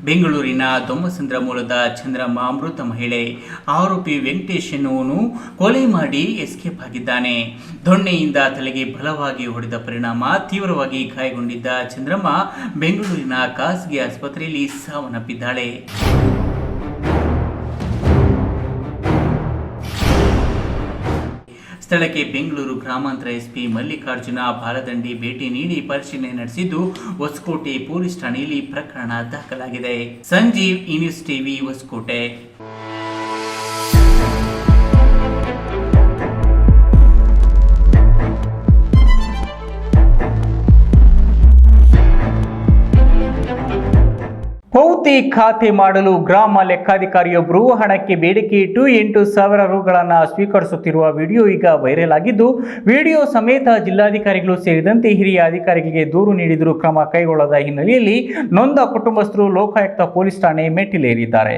ಬೆಂಗಳೂರಿನ ದೊಮ್ಮಸಂದ್ರ ಮೂಲದ ಚಂದ್ರಮ್ಮ ಮೃತ ಮಹಿಳೆ ಆರೋಪಿ ವೆಂಕಟೇಶ್ ಎನ್ನುವನು ಕೊಲೆ ಮಾಡಿ ಎಸ್ಕೇಪ್ ಆಗಿದ್ದಾನೆ. ದೊಣ್ಣೆಯಿಂದ ತಲೆಗೆ ಬಲವಾಗಿ ಹೊಡೆದ ಪರಿಣಾಮ ತೀವ್ರವಾಗಿ ಗಾಯಗೊಂಡಿದ್ದ ಚಂದ್ರಮ್ಮ ಬೆಂಗಳೂರಿನ ಖಾಸಗಿ ಆಸ್ಪತ್ರೆಯಲ್ಲಿ ಸಾವನ್ನಪ್ಪಿದ್ದಾಳೆ. ಸ್ಥಳಕ್ಕೆ ಬೆಂಗಳೂರು ಗ್ರಾಮಾಂತರ ಎಸ್ಪಿ ಮಲ್ಲಿಕಾರ್ಜುನ ಬಾಲದಂಡಿ ಭೇಟಿ ನೀಡಿ ಪರಿಶೀಲನೆ ನಡೆಸಿದ್ದು, ಹೊಸಕೋಟೆ ಪೊಲೀಸ್ ಠಾಣೆಯಲ್ಲಿ ಪ್ರಕರಣ ದಾಖಲಾಗಿದೆ. Sanjeev, e news news TV Hosakote. ಪೌತಿ ಖಾತೆ ಮಾಡಲು ಗ್ರಾಮ ಲೆಕ್ಕಾಧಿಕಾರಿಯೊಬ್ಬರು ಹಣಕ್ಕೆ ಬೇಡಿಕೆ ಇಟ್ಟು ಎಂಟು ಸಾವಿರ ರುಗಳನ್ನು ಸ್ವೀಕರಿಸುತ್ತಿರುವ ವಿಡಿಯೋ ಈಗ ವೈರಲ್ ಆಗಿದ್ದು, ವಿಡಿಯೋ ಸಮೇತ ಜಿಲ್ಲಾಧಿಕಾರಿಗಳು ಸೇರಿದಂತೆ ಹಿರಿಯ ಅಧಿಕಾರಿಗಳಿಗೆ ದೂರು ನೀಡಿದರೂ ಕ್ರಮ ಕೈಗೊಳ್ಳದ ಹಿನ್ನೆಲೆಯಲ್ಲಿ ನೊಂದ ಕುಟುಂಬಸ್ಥರು ಲೋಕಾಯುಕ್ತ ಪೊಲೀಸ್ ಠಾಣೆ ಮೆಟ್ಟಿಲೇರಿದ್ದಾರೆ.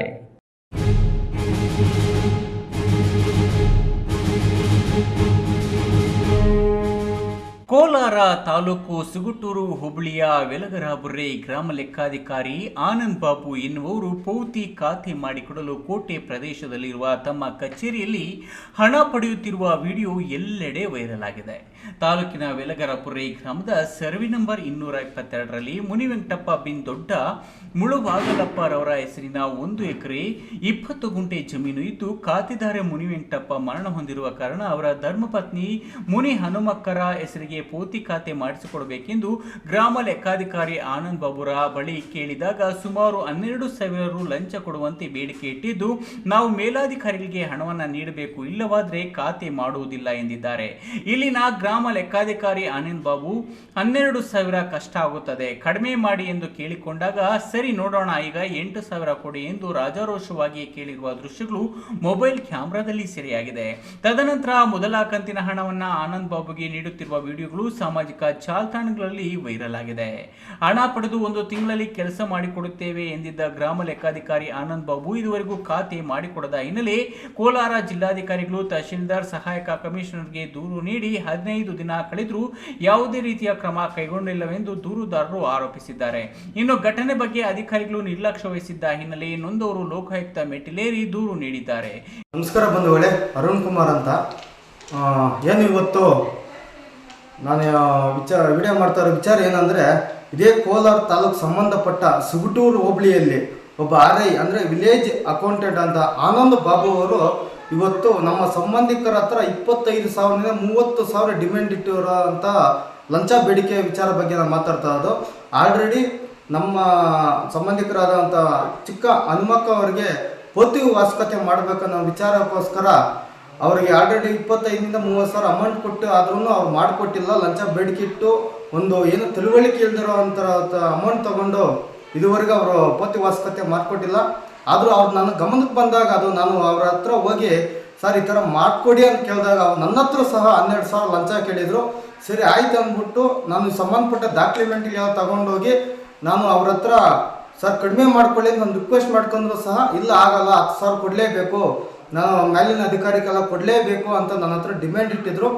ಕೋಲಾರ ತಾಲೂಕು ಸುಗುಟೂರು ಹುಬ್ಬಳ್ಳಿಯ ವೆಲಗರಾಬುರ್ರೆ ಗ್ರಾಮ ಲೆಕ್ಕಾಧಿಕಾರಿ ಆನಂದ್ ಬಾಬು ಎನ್ನುವರು ಪೌತಿ ಖಾತೆ ಮಾಡಿಕೊಡಲು ಕೋಟೆ ಪ್ರದೇಶದಲ್ಲಿರುವ ತಮ್ಮ ಕಚೇರಿಯಲ್ಲಿ ಹಣ ಪಡೆಯುತ್ತಿರುವ ವಿಡಿಯೋ ಎಲ್ಲೆಡೆ ವೈರಲ್ ಆಗಿದೆ. ತಾಲೂಕಿನ ವೆಲಗರಪುರಿ ಗ್ರಾಮದ ಸರ್ವೆ ನಂಬರ್ ಇನ್ನೂರ ಇಪ್ಪತ್ತೆರಡರಲ್ಲಿ ಮುನಿವೆಂಕಟಪ್ಪ ಬಿನ್ ದೊಡ್ಡ ಮುಳುವಾಗಲಪ್ಪರವರ ಹೆಸರಿನ ಒಂದು ಎಕರೆ ಇಪ್ಪತ್ತು ಗುಂಟೆ ಜಮೀನು ಇದ್ದು ಖಾತೆದಾರ ಮುನಿವೆಂಕಟಪ್ಪ ಮರಣ ಹೊಂದಿರುವ ಕಾರಣ ಅವರ ಧರ್ಮಪತ್ನಿ ಮುನಿ ಹನುಮಕ್ಕರ ಹೆಸರಿಗೆ ಪೋತಿ ಖಾತೆ ಮಾಡಿಸಿಕೊಡಬೇಕೆಂದು ಗ್ರಾಮ ಲೆಕ್ಕಾಧಿಕಾರಿ ಆನಂದ್ ಬಾಬುರ ಬಳಿ ಕೇಳಿದಾಗ ಸುಮಾರು ಹನ್ನೆರಡು ಸಾವಿರ ರು ಲಂಚ ಕೊಡುವಂತೆ ಬೇಡಿಕೆ ಇಟ್ಟಿದ್ದು, ನಾವು ಮೇಲಾಧಿಕಾರಿಗಳಿಗೆ ಹಣವನ್ನು ನೀಡಬೇಕು ಇಲ್ಲವಾದರೆ ಖಾತೆ ಮಾಡುವುದಿಲ್ಲ ಎಂದಿದ್ದಾರೆ. ಇಲ್ಲಿನ ಗ್ರಾಮ ಲೆಕ್ಕಾಧಿಕಾರಿ ಆನಂದ್ ಬಾಬು ಹನ್ನೆರಡು ಸಾವಿರ ಕಷ್ಟ ಆಗುತ್ತದೆ. ಕಡಿಮೆ ಮಾಡಿ ಎಂದು ಕೇಳಿಕೊಂಡಾಗ, ಸರಿ ನೋಡೋಣ, ಈಗ ಎಂಟು ಸಾವಿರ ಕೊಡಿ ಎಂದು ರಾಜಾರೋಷವಾಗಿ ಕೇಳಿರುವ ದೃಶ್ಯಗಳು ಮೊಬೈಲ್ ಕ್ಯಾಮೆರಾದಲ್ಲಿ ಸೆರೆಯಾಗಿದೆ. ತದನಂತರ ಮೊದಲ ಕಂತಿನ ಹಣವನ್ನ ಆನಂದ್ ಬಾಬುಗೆ ನೀಡುತ್ತಿರುವ ವಿಡಿಯೋಗಳು ಸಾಮಾಜಿಕ ಜಾಲತಾಣಗಳಲ್ಲಿ ವೈರಲ್ ಆಗಿದೆ. ಹಣ ಪಡೆದು ಒಂದು ತಿಂಗಳಲ್ಲಿ ಕೆಲಸ ಮಾಡಿಕೊಡುತ್ತೇವೆ ಎಂದಿದ್ದ ಗ್ರಾಮ ಲೆಕ್ಕಾಧಿಕಾರಿ ಆನಂದ್ ಬಾಬು ಇದುವರೆಗೂ ಖಾತೆ ಮಾಡಿಕೊಡದ ಹಿನ್ನೆಲೆ ಕೋಲಾರ ಜಿಲ್ಲಾಧಿಕಾರಿಗಳು ತಹಶೀಲ್ದಾರ್, ಸಹಾಯಕ ಕಮಿಷನರ್ಗೆ ದೂರು ನೀಡಿ ಹದಿನೈದು ದಿನ ಕಳೆದರೂ ಯಾವುದೇ ರೀತಿಯ ಕ್ರಮ ಕೈಗೊಂಡಿಲ್ಲವೆಂದು ದೂರುದಾರರು ಆರೋಪಿಸಿದ್ದಾರೆ. ಇನ್ನು ಘಟನೆ ಬಗ್ಗೆ ಅಧಿಕಾರಿಗಳು ನಿರ್ಲಕ್ಷ್ಯ ವಹಿಸಿದ್ದ ಹಿನ್ನೆಲೆ ನೊಂದವರು ಲೋಕಾಯುಕ್ತ ಮೆಟ್ಟಿಲೇರಿ ದೂರು ನೀಡಿದ್ದಾರೆ. ನಮಸ್ಕಾರ ಬಂಧುಗಳೇ, ಅರುಣ್ ಕುಮಾರ್ ಅಂತ. ಏನು ಇವತ್ತು ನಾನು ವಿಚಾರ, ವಿಡಿಯೋ ಮಾಡ್ತಾ ಇರೋ ವಿಚಾರ ಏನಂದ್ರೆ, ಇದೇ ಕೋಲಾರ ತಾಲೂಕು ಸಂಬಂಧಪಟ್ಟ ಸುಗುಟೂರು ಹೋಬಳಿಯಲ್ಲಿ ಒಬ್ಬ ಆರ್ ಐ ಅಂದರೆ ವಿಲೇಜ್ ಅಕೌಂಟೆಂಟ್ ಅಂತ ಆನಂದ್ ಬಾಬು ಅವರು ಇವತ್ತು ನಮ್ಮ ಸಂಬಂಧಿಕರ ಹತ್ರ ಇಪ್ಪತ್ತೈದು ಸಾವಿರದಿಂದ ಮೂವತ್ತು ಸಾವಿರ ಡಿಮ್ಯಾಂಡ್ ಇಟ್ಟಿರೋ ಅಂತ ಲಂಚ ಬೇಡಿಕೆ ವಿಚಾರ ಬಗ್ಗೆ ನಾನು ಮಾತಾಡ್ತಾ ಇರೋದು. ಆಲ್ರೆಡಿ ನಮ್ಮ ಸಂಬಂಧಿಕರಾದಂಥ ಚಿಕ್ಕ ಹನುಮಕ್ಕ ಅವರಿಗೆ ಪೋತಿ ವಾಸಕತೆ ಮಾಡಬೇಕನ್ನೋ ವಿಚಾರಕ್ಕೋಸ್ಕರ ಅವರಿಗೆ ಆಲ್ರೆಡಿ ಇಪ್ಪತ್ತೈದರಿಂದ ಮೂವತ್ತು ಸಾವಿರ ಅಮೌಂಟ್ ಕೊಟ್ಟು ಆದ್ರೂ ಅವ್ರು ಮಾಡಿಕೊಟ್ಟಿಲ್ಲ. ಲಂಚ ಬೇಡಿಕೆ ಇಟ್ಟು ಒಂದು ಏನು ತಿಳುವಳಿಕೆ ಇಲ್ದಿರೋ ಅಮೌಂಟ್ ತಗೊಂಡು ಇದುವರೆಗೂ ಅವರು ಪೋತಿ ವಾಸಕತೆ ಮಾಡಿಕೊಟ್ಟಿಲ್ಲ. ಆದರೂ ಅವ್ರು ನನ್ನ ಗಮನಕ್ಕೆ ಬಂದಾಗ ಅದು ನಾನು ಅವ್ರ ಹತ್ರ ಹೋಗಿ, ಸರ್, ಈ ಥರ ಮಾಡಿಕೊಡಿ ಅಂತ ಕೇಳಿದಾಗ ಅವ್ರು ನನ್ನ ಹತ್ರ ಸಹ ಹನ್ನೆರಡು ಸಾವಿರ ಲಂಚ ಕೇಳಿದರು. ಸರಿ, ಆಯ್ತು ಅಂದ್ಬಿಟ್ಟು ನಾನು ಸಂಬಂಧಪಟ್ಟ ದಾಖಲೆಮೆಂಟ್ಗೆ ಯಾವ ತಗೊಂಡೋಗಿ ನಾನು ಅವ್ರ ಹತ್ರ, ಸರ್, ಕಡಿಮೆ ಮಾಡ್ಕೊಳ್ಳಿ ನಾನು ರಿಕ್ವೆಸ್ಟ್ ಮಾಡ್ಕೊಂಡ್ರು ಸಹ, ಇಲ್ಲ, ಆಗಲ್ಲ, ಹತ್ತು ಸಾವಿರ ಕೊಡಲೇಬೇಕು. ನಾನು ಮೇಲಿನ ಅಧಿಕಾರಿಗೆಲ್ಲ ಕೊಡಲೇಬೇಕು ಅಂತ ನನ್ನ ಹತ್ರ ಡಿಮ್ಯಾಂಡ್ ಇಟ್ಟಿದ್ರು.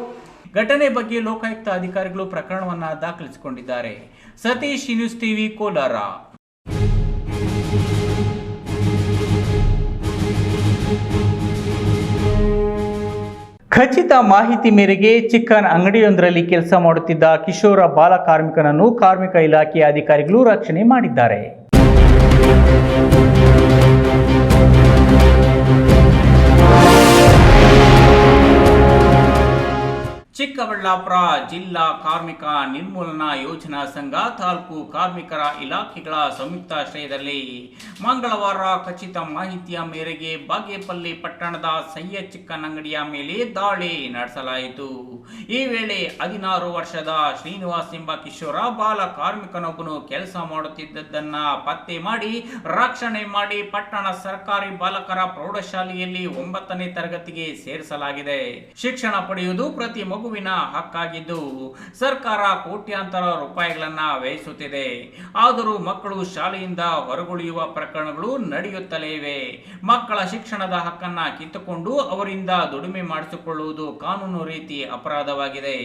ಘಟನೆ ಬಗ್ಗೆ ಲೋಕಾಯುಕ್ತ ಅಧಿಕಾರಿಗಳು ಪ್ರಕರಣವನ್ನು ದಾಖಲಿಸಿಕೊಂಡಿದ್ದಾರೆ. Satish news TV, Kolar. ಖಚಿತ ಮಾಹಿತಿ ಮೇರೆಗೆ ಚಿಕನ್ ಅಂಗಡಿಯೊಂದರಲ್ಲಿ ಕೆಲಸ ಮಾಡುತ್ತಿದ್ದ ಕಿಶೋರ ಬಾಲ ಕಾರ್ಮಿಕನನ್ನು ಕಾರ್ಮಿಕ ಇಲಾಖೆಯ ಅಧಿಕಾರಿಗಳು ರಕ್ಷಣೆ ಮಾಡಿದ್ದಾರೆ. ಚಿಕ್ಕಬಳ್ಳಾಪುರ ಜಿಲ್ಲಾ ಕಾರ್ಮಿಕ ನಿರ್ಮೂಲನಾ ಯೋಜನಾ ಸಂಘ ತಾಲೂಕು ಕಾರ್ಮಿಕರ ಇಲಾಖೆಗಳ ಸಂಯುಕ್ತಾಶ್ರಯದಲ್ಲಿ ಮಂಗಳವಾರ ಖಚಿತ ಮಾಹಿತಿಯ ಮೇರೆಗೆ ಬಾಗೇಪಲ್ಲಿ ಪಟ್ಟಣದ ಸಯ್ಯ ಚಿಕ್ಕನಂಗಡಿಯ ಮೇಲೆ ದಾಳಿ ನಡೆಸಲಾಯಿತು. ಈ ವೇಳೆ ಹದಿನಾರು ವರ್ಷದ ಶ್ರೀನಿವಾಸ್ ಎಂಬ ಕಿಶೋರ ಬಾಲ ಕಾರ್ಮಿಕನೊಬ್ಬನು ಕೆಲಸ ಮಾಡುತ್ತಿದ್ದದ್ದನ್ನ ಪತ್ತೆ ಮಾಡಿ ರಕ್ಷಣೆ ಮಾಡಿ ಪಟ್ಟಣ ಸರ್ಕಾರಿ ಬಾಲಕರ ಪ್ರೌಢಶಾಲೆಯಲ್ಲಿ ಒಂಬತ್ತನೇ ತರಗತಿಗೆ ಸೇರಿಸಲಾಗಿದೆ. ಶಿಕ್ಷಣ ಪಡೆಯುವುದು ಪ್ರತಿ ಮಗುವಿನ ಹಕ್ಕಾಗಿದ್ದು ಸರ್ಕಾರ ಕೋಟ್ಯಾಂತರ ರೂಪಾಯಿಗಳನ್ನ ವ್ಯಯಿಸುತ್ತಿದೆ. ಆದರೂ ಮಕ್ಕಳು ಶಾಲೆಯಿಂದ ಹೊರಗುಳಿಯುವ ಪ್ರಕರಣಗಳು ನಡೆಯುತ್ತಲೇ ಇವೆ. ಮಕ್ಕಳ ಶಿಕ್ಷಣದ ಹಕ್ಕನ್ನ ಕಿತ್ತುಕೊಂಡು ಅವರಿಂದ ದುಡಿಮೆ ಮಾಡಿಸಿಕೊಳ್ಳುವುದು ಕಾನೂನು ರೀತಿ ಅಪರಾಧವಾಗಿದೆ.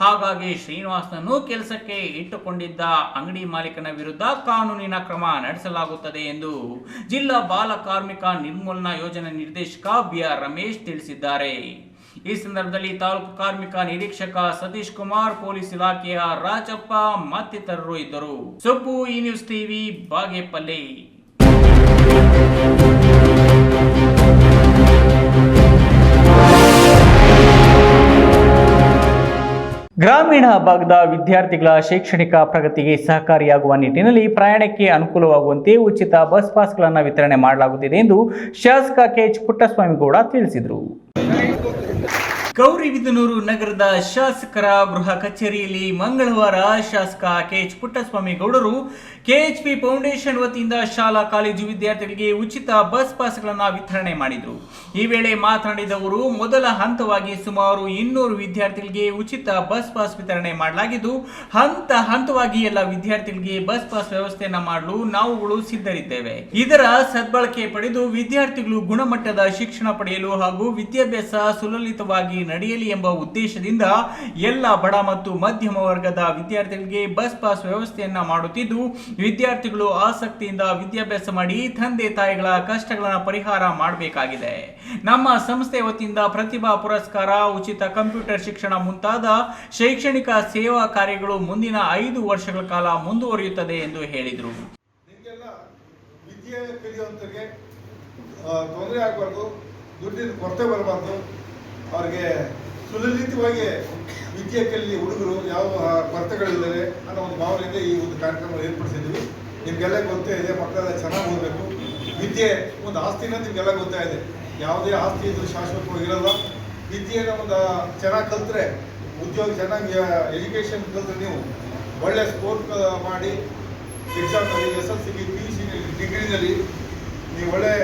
ಹಾಗಾಗಿ ಶ್ರೀನಿವಾಸನನ್ನು ಕೆಲಸಕ್ಕೆ ಇಟ್ಟುಕೊಂಡಿದ್ದ ಅಂಗಡಿ ಮಾಲೀಕನ ವಿರುದ್ಧ ಕಾನೂನಿನ ಕ್ರಮ ನಡೆಸಲಾಗುತ್ತದೆ ಎಂದು ಜಿಲ್ಲಾ ಬಾಲ ಕಾರ್ಮಿಕ ನಿರ್ಮೂಲನಾ ಯೋಜನೆ ನಿರ್ದೇಶಕ ಬಿಆರ್ ರಮೇಶ್ ತಿಳಿಸಿದ್ದಾರೆ. ಈ ಸಂದರ್ಭದಲ್ಲಿ ತಾಲೂಕು ಕಾರ್ಮಿಕ ನಿರೀಕ್ಷಕ ಸತೀಶ್ ಕುಮಾರ್, ಪೊಲೀಸ್ ಇಲಾಖೆಯ ರಾಜಪ್ಪ ಮತ್ತಿತರರು ಇದ್ದರು. ಸೊಪ್ಪು ಈ ನ್ಯೂಸ್ ಟಿವಿ, ಬಾಗೇಪಲ್ಲಿ. ಗ್ರಾಮೀಣ ಭಾಗದ ವಿದ್ಯಾರ್ಥಿಗಳ ಶೈಕ್ಷಣಿಕ ಪ್ರಗತಿಗೆ ಸಹಕಾರಿಯಾಗುವ ನಿಟ್ಟಿನಲ್ಲಿ ಪ್ರಯಾಣಕ್ಕೆ ಅನುಕೂಲವಾಗುವಂತೆ ಉಚಿತ ಬಸ್ ಪಾಸ್ಗಳನ್ನು ವಿತರಣೆ ಮಾಡಲಾಗುತ್ತಿದೆ ಎಂದು ಶಾಸಕ ಕೆಎಚ್ ಪುಟ್ಟಸ್ವಾಮಿಗೌಡ ತಿಳಿಸಿದರು. ಗೌರಿಬಿದನೂರು ನಗರದ ಶಾಸಕರ ಗೃಹ ಕಚೇರಿಯಲ್ಲಿ ಮಂಗಳವಾರ ಶಾಸಕ ಕೆಎಚ್ ಪುಟ್ಟಸ್ವಾಮಿ ಗೌಡರು ಕೆಎಚ್ಪಿ ಫೌಂಡೇಶನ್ ವತಿಯಿಂದ ಶಾಲಾ ಕಾಲೇಜು ವಿದ್ಯಾರ್ಥಿಗಳಿಗೆ ಉಚಿತ ಬಸ್ ಪಾಸ್ಗಳನ್ನು ವಿತರಣೆ ಮಾಡಿದರು. ಈ ವೇಳೆ ಮಾತನಾಡಿದವರು ಮೊದಲ ಹಂತವಾಗಿ ಸುಮಾರು ಇನ್ನೂರು ವಿದ್ಯಾರ್ಥಿಗಳಿಗೆ ಉಚಿತ ಬಸ್ ಪಾಸ್ ವಿತರಣೆ ಮಾಡಲಾಗಿದ್ದು, ಹಂತ ಹಂತವಾಗಿ ಎಲ್ಲ ವಿದ್ಯಾರ್ಥಿಗಳಿಗೆ ಬಸ್ ಪಾಸ್ ವ್ಯವಸ್ಥೆಯನ್ನು ಮಾಡಲು ನಾವುಗಳು ಸಿದ್ಧರಿದ್ದೇವೆ. ಇದರ ಸದ್ಬಳಕೆ ಪಡೆದು ವಿದ್ಯಾರ್ಥಿಗಳು ಗುಣಮಟ್ಟದ ಶಿಕ್ಷಣ ಪಡೆಯಲು ಹಾಗೂ ವಿದ್ಯಾಭ್ಯಾಸ ಸುಲಲಿತವಾಗಿ ನಡೆಯಲಿ ಎಂಬ ಉದ್ದೇಶದಿಂದ ಎಲ್ಲ ಬಡ ಮತ್ತು ಮಧ್ಯಮ ವರ್ಗದ ವಿದ್ಯಾರ್ಥಿಗಳಿಗೆ ಬಸ್ ಪಾಸ್ ವ್ಯವಸ್ಥೆಯನ್ನು ಮಾಡುತ್ತಿದ್ದು ವಿದ್ಯಾರ್ಥಿಗಳು ಆಸಕ್ತಿಯಿಂದ ವಿದ್ಯಾಭ್ಯಾಸ ಮಾಡಿ ತಂದೆ ತಾಯಿಗಳ ಕಷ್ಟಗಳನ್ನು ಪರಿಹಾರ ಮಾಡಬೇಕಾಗಿದೆ. ನಮ್ಮ ಸಂಸ್ಥೆ ವತಿಯಿಂದ ಪ್ರತಿಭಾ ಪುರಸ್ಕಾರ, ಉಚಿತ ಕಂಪ್ಯೂಟರ್ ಶಿಕ್ಷಣ ಮುಂತಾದ ಶೈಕ್ಷಣಿಕ ಸೇವಾ ಕಾರ್ಯಗಳು ಮುಂದಿನ ಐದು ವರ್ಷಗಳ ಕಾಲ ಮುಂದುವರಿಯುತ್ತದೆ ಎಂದು ಹೇಳಿದರು. ತೊಂದರೆ ಆಗಬಾರ್ದು, ದುಡ್ಡಿನ ಕೊರತೆ ಬರಬಾರ್ದು, ಅವ್ರಿಗೆ ಸುಲಲಿತವಾಗಿ ವಿದ್ಯೆ ಕಲಿ ಹುಡುಗರು ಯಾವ ಕೊರತೆಗಳಿದ್ದಾರೆ ಅನ್ನೋ ಒಂದು ಭಾವನೆಯಿಂದ ಈ ಒಂದು ಕಾರ್ಯಕ್ರಮ ಏರ್ಪಡಿಸಿದ್ದೀವಿ. ನಿಮಗೆಲ್ಲ ಗೊತ್ತೇ ಇದೆ, ಮಕ್ಕಳೆಲ್ಲ ಚೆನ್ನಾಗಿ ಓದಬೇಕು. ವಿದ್ಯೆ ಒಂದು ಆಸ್ತಿನ ನಿಮಗೆಲ್ಲ ಗೊತ್ತಾಗಿದೆ ಯಾವುದೇ ಆಸ್ತಿ ಇದ್ರೂ ಶಾಶ್ವತವಾಗಿರಲ್ಲ ವಿದ್ಯೆನ ಒಂದು ಚೆನ್ನಾಗಿ ಕಲ್ತ್ರೆ, ಉದ್ಯೋಗ ಚೆನ್ನಾಗಿ ಎಜುಕೇಷನ್ ಕಲ್ತ್ರೆ ನೀವು ಒಳ್ಳೆ ಸ್ಕೋರ್ ಮಾಡಿ, ಎಕ್ಸಾಮ್ನಲ್ಲಿ ಎಸ್ ಎಲ್ ಸಿಗಿ ಪಿ ಯು ಸಿ ಡಿಗ್ರಿನಲ್ಲಿ ನೀವು ಒಳ್ಳೆ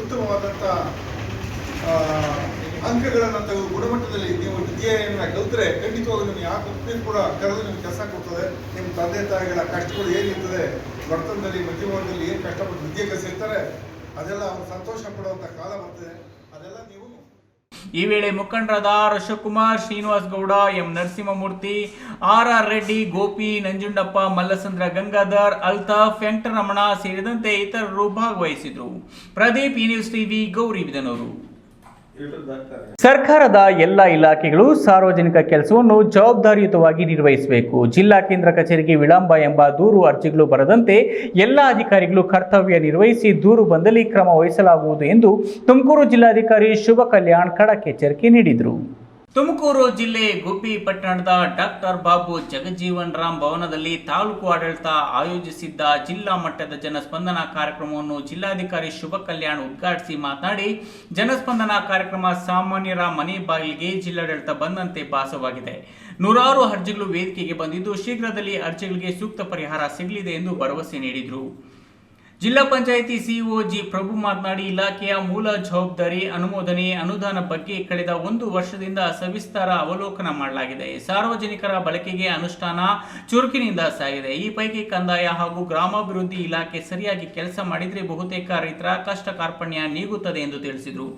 ಉತ್ತಮವಾದಂಥ ಅಂಕಗಳನ್ನು ತೆಗೆದು ಗುಣಮಟ್ಟದಲ್ಲಿ ನೀವು ವಿದ್ಯೆಯನ್ನು ಕಲಿತರೆ ಖಂಡಿತವಾಗಿ ನಿಮ್ಗೆ ಯಾವ ಕಂಪ್ನಿ ಕೂಡ ಕರೆದು ನಿಮ್ಗೆ ಕೆಲಸ ಕೊಡ್ತದೆ. ನಿಮ್ಮ ತಂದೆ ತಾಯಿಗಳ ಕಷ್ಟಗಳು ಏನಿರ್ತದೆ ಬಡತನದಲ್ಲಿ ಮಧ್ಯಮದಲ್ಲಿ ಏನು ಕಷ್ಟಪಟ್ಟು ವಿದ್ಯೆ ಕಲಿಸಿರ್ತಾರೆ ಅದೆಲ್ಲ ಅವ್ರು ಸಂತೋಷ ಪಡುವಂಥ ಕಾಲ ಬರ್ತದೆ. ಅದೆಲ್ಲ ನೀವು ಈ ವೇಳೆ ಮುಖಂಡರಾದ Ashok Srinivas Gowda, M Narasimhamurthy, R R Reddy, Gopi Nanjundappa, Mallasandra Gangadhar, Altaf, Venkataramana ಸೇರಿದಂತೆ ಇತರರು ಭಾಗವಹಿಸಿದರು Pradeep E news TV Gauribidanur ಸರ್ಕಾರದ ಎಲ್ಲ ಇಲಾಖೆಗಳು ಸಾರ್ವಜನಿಕ ಕೆಲಸವನ್ನು ಜವಾಬ್ದಾರಿಯುತವಾಗಿ ನಿರ್ವಹಿಸಬೇಕು. ಜಿಲ್ಲಾ ಕೇಂದ್ರ ಕಚೇರಿಗೆ ವಿಳಂಬ ಎಂಬ ದೂರು ಅರ್ಜಿಗಳು ಬರದಂತೆ ಎಲ್ಲ ಅಧಿಕಾರಿಗಳು ಕರ್ತವ್ಯ ನಿರ್ವಹಿಸಿ ದೂರು ಬಂದಲ್ಲಿ ಕ್ರಮ ವಹಿಸಲಾಗುವುದು ಎಂದು ತುಮಕೂರು ಜಿಲ್ಲಾಧಿಕಾರಿ ಶುಭ ಕಲ್ಯಾಣ್ ಖಡಕ್ ಎಚ್ಚರಿಕೆ ನೀಡಿದರು. ತುಮಕೂರು ಜಿಲ್ಲೆ ಗುಬ್ಬಿ ಪಟ್ಟಣದ ಡಾಕ್ಟರ್ ಬಾಬು ಜಗಜೀವನ್ ರಾಮ್ ಭವನದಲ್ಲಿ ತಾಲೂಕು ಆಡಳಿತ ಆಯೋಜಿಸಿದ್ದ ಜಿಲ್ಲಾ ಮಟ್ಟದ ಜನಸ್ಪಂದನ ಕಾರ್ಯಕ್ರಮವನ್ನು ಜಿಲ್ಲಾಧಿಕಾರಿ ಶುಭ ಕಲ್ಯಾಣ್ ಉದ್ಘಾಟಿಸಿ ಮಾತನಾಡಿ, ಜನಸ್ಪಂದನ ಕಾರ್ಯಕ್ರಮ ಸಾಮಾನ್ಯರ ಮನೆ ಬಾಗಿಲಿಗೆ ಜಿಲ್ಲಾಡಳಿತ ಬಂದಂತೆ ಭಾಸವಾಗಿದೆ. ನೂರಾರು ಅರ್ಜಿಗಳು ವೇದಿಕೆಗೆ ಬಂದಿದ್ದು, ಶೀಘ್ರದಲ್ಲಿ ಅರ್ಜಿಗಳಿಗೆ ಸೂಕ್ತ ಪರಿಹಾರ ಸಿಗಲಿದೆ ಎಂದು ಭರವಸೆ ನೀಡಿದರು. ಜಿಲ್ಲಾ ಪಂಚಾಯಿತಿ ಸಿಇಒ ಜಿ ಪ್ರಭು ಮಾತನಾಡಿ, ಇಲಾಖೆಯ ಮೂಲ ಜವಾಬ್ದಾರಿ, ಅನುಮೋದನೆ, ಅನುದಾನ ಬಗ್ಗೆ ಕಳೆದ ಒಂದು ವರ್ಷದಿಂದ ಸವಿಸ್ತಾರ ಅವಲೋಕನ ಮಾಡಲಾಗಿದೆ. ಸಾರ್ವಜನಿಕರ ಬಳಕೆಗೆ ಅನುಷ್ಠಾನ ಚುರುಕಿನಿಂದ ಸಾಗಿದೆ. ಈ ಪೈಕಿ ಕಂದಾಯ ಹಾಗೂ ಗ್ರಾಮಾಭಿವೃದ್ಧಿ ಇಲಾಖೆ ಸರಿಯಾಗಿ ಕೆಲಸ ಮಾಡಿದರೆ ಬಹುತೇಕ ರೈತರ ಕಷ್ಟ ಕಾರ್ಪಣ್ಯ ನೀಗುತ್ತದೆ ಎಂದು ತಿಳಿಸಿದರು.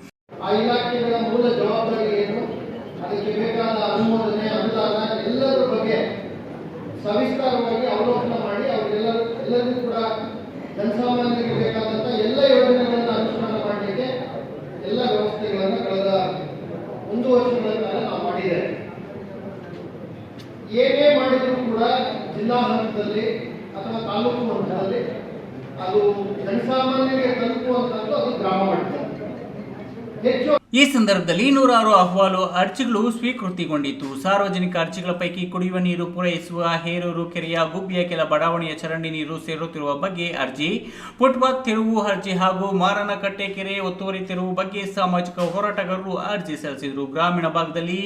ಸವಿಸ್ತಾರವಾಗಿ ಅವಲೋಕನ ಮಾಡಿ ಅವರೆಲ್ಲರೂ ಎಲ್ಲರಿಗೂ ಕೂಡ ಜನಸಾಮಾನ್ಯರಿಗೆ ಬೇಕಾದಂಥ ಎಲ್ಲ ಯೋಜನೆಗಳನ್ನು ಅನುಷ್ಠಾನ ಮಾಡಲಿಕ್ಕೆ ಎಲ್ಲ ವ್ಯವಸ್ಥೆಗಳನ್ನು ಕಳೆದ ಒಂದು ವರ್ಷಗಳ ಕಾಲ ನಾವು ಮಾಡಿದ್ದೇವೆ. ಏನೇ ಮಾಡಿದರೂ ಕೂಡ ಜಿಲ್ಲಾ ಹಂತದಲ್ಲಿ ಅಥವಾ ತಾಲೂಕು ಹಂತದಲ್ಲಿ ಅದು ಜನಸಾಮಾನ್ಯರಿಗೆ ತಲುಪುವಂಥದ್ದು ಅದು ಗ್ರಾಮ ಮಟ್ಟದಲ್ಲಿ. ಹೆಚ್ಚು ಈ ಸಂದರ್ಭದಲ್ಲಿ ನೂರಾರು ಅಹವಾಲು ಅರ್ಜಿಗಳು ಸ್ವೀಕೃತಿಗೊಂಡಿತು ಸಾರ್ವಜನಿಕ ಅರ್ಜಿಗಳ ಪೈಕಿ ಕುಡಿಯುವ ನೀರು ಪೂರೈಸುವ ಹೇರೂರು ಕೆರೆಯ ಗುಬ್ಬಿಯ ಕೆಲ ಬಡಾವಣೆಯ ಚರಂಡಿ ನೀರು ಸೇರುತ್ತಿರುವ ಬಗ್ಗೆ ಅರ್ಜಿ, ಫುಟ್ಪಾತ್ ತೆರವು ಅರ್ಜಿ ಹಾಗೂ ಮಾರನಕಟ್ಟೆ ಕೆರೆ ಒತ್ತುವರಿ ತೆರವು ಬಗ್ಗೆ ಸಾಮಾಜಿಕ ಹೋರಾಟಗಾರರು ಅರ್ಜಿ ಸಲ್ಲಿಸಿದರು. ಗ್ರಾಮೀಣ ಭಾಗದಲ್ಲಿ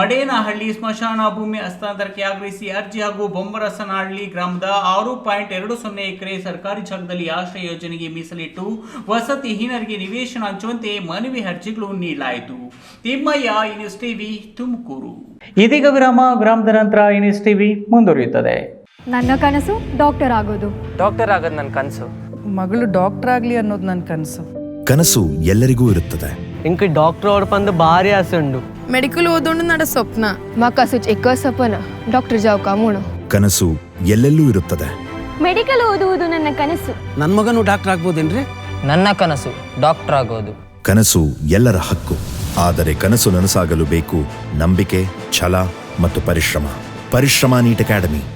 ಮಡೇನಹಳ್ಳಿ ಸ್ಮಶಾನ ಭೂಮಿ ಹಸ್ತಾಂತರಕ್ಕೆ ಆಗ್ರಹಿಸಿ ಅರ್ಜಿ ಹಾಗೂ ಬೊಮ್ಮರಸನಹಳ್ಳಿ ಗ್ರಾಮದ ಆರು ಪಾಯಿಂಟ್ ಎರಡು ಸೊನ್ನೆ ಎಕರೆ ಸರ್ಕಾರಿ ಜಾಗದಲ್ಲಿ ಆಶ್ರಯ ಯೋಜನೆಗೆ ಮೀಸಲಿಟ್ಟು ವಸತಿಹೀನರಿಗೆ ನಿವೇಶನ ಹಂಚುವಂತೆ ಮನವಿ ಅರ್ಜಿಗಳು ನೀಡಲಾಯಿತು ತಿಮ್ಮಯ್ಯ ಯೂನಿಸ್ ಟಿವಿ ತುಮಕೂರು. ಇದೀಗ ವಿರಾಮ ವಿರಾಮದ ನಂತರ ಯೂನಿಸ್ ಟಿವಿ ಮುಂದುವರಿಯುತ್ತದೆ. ನನ್ನ ಕನಸು ಡಾಕ್ಟರ್ ಆಗೋದು. ಡಾಕ್ಟರ್ ಆಗೋದು ನನ್ನ ಕನಸು. ಮಗಳು ಡಾಕ್ಟರ್ ಆಗ್ಲಿ ಅನ್ನೋದು ನನ್ನ ಕನಸು. ಕನಸು ಎಲ್ಲರಿಗೂ ಇರುತ್ತದೆ. ಇಂಕ ಡಾಕ್ಟರ್ ಅವ್ರ ಬಂದು ಭಾರಿ ಆಸೆ ಉಂಡು. ಮೆಡಿಕಲ್ ಓದೋಣ ನಡ ಸ್ವಪ್ನ. ಮಕ್ಕ ಸುಚ್ ಎಕ್ಕ ಸಪನ ಡಾಕ್ಟರ್ ಜಾವ್ ಮೂಣ. ಕನಸು ಎಲ್ಲೆಲ್ಲೂ ಇರುತ್ತದೆ. ಮೆಡಿಕಲ್ ಓದುವುದು ನನ್ನ ಕನಸು. ನನ್ನ ಮಗನು ಡಾಕ್ಟರ್ ಆಗ್ಬೋದೇನ್ರಿ? ನನ್ನ ಕನಸು ಡಾಕ್ಟರ್ ಆಗೋದು. ಕನಸು ಎಲ್ಲರ ಹಕ್ಕು. ಆದರೆ ಕನಸು ನನಸಾಗಲು ಬೇಕು ನಂಬಿಕೆ ಛಲ ಮತ್ತು ಪರಿಶ್ರಮ. ಪರಿಶ್ರಮ ನೀಟ್ ಅಕಾಡೆಮಿ.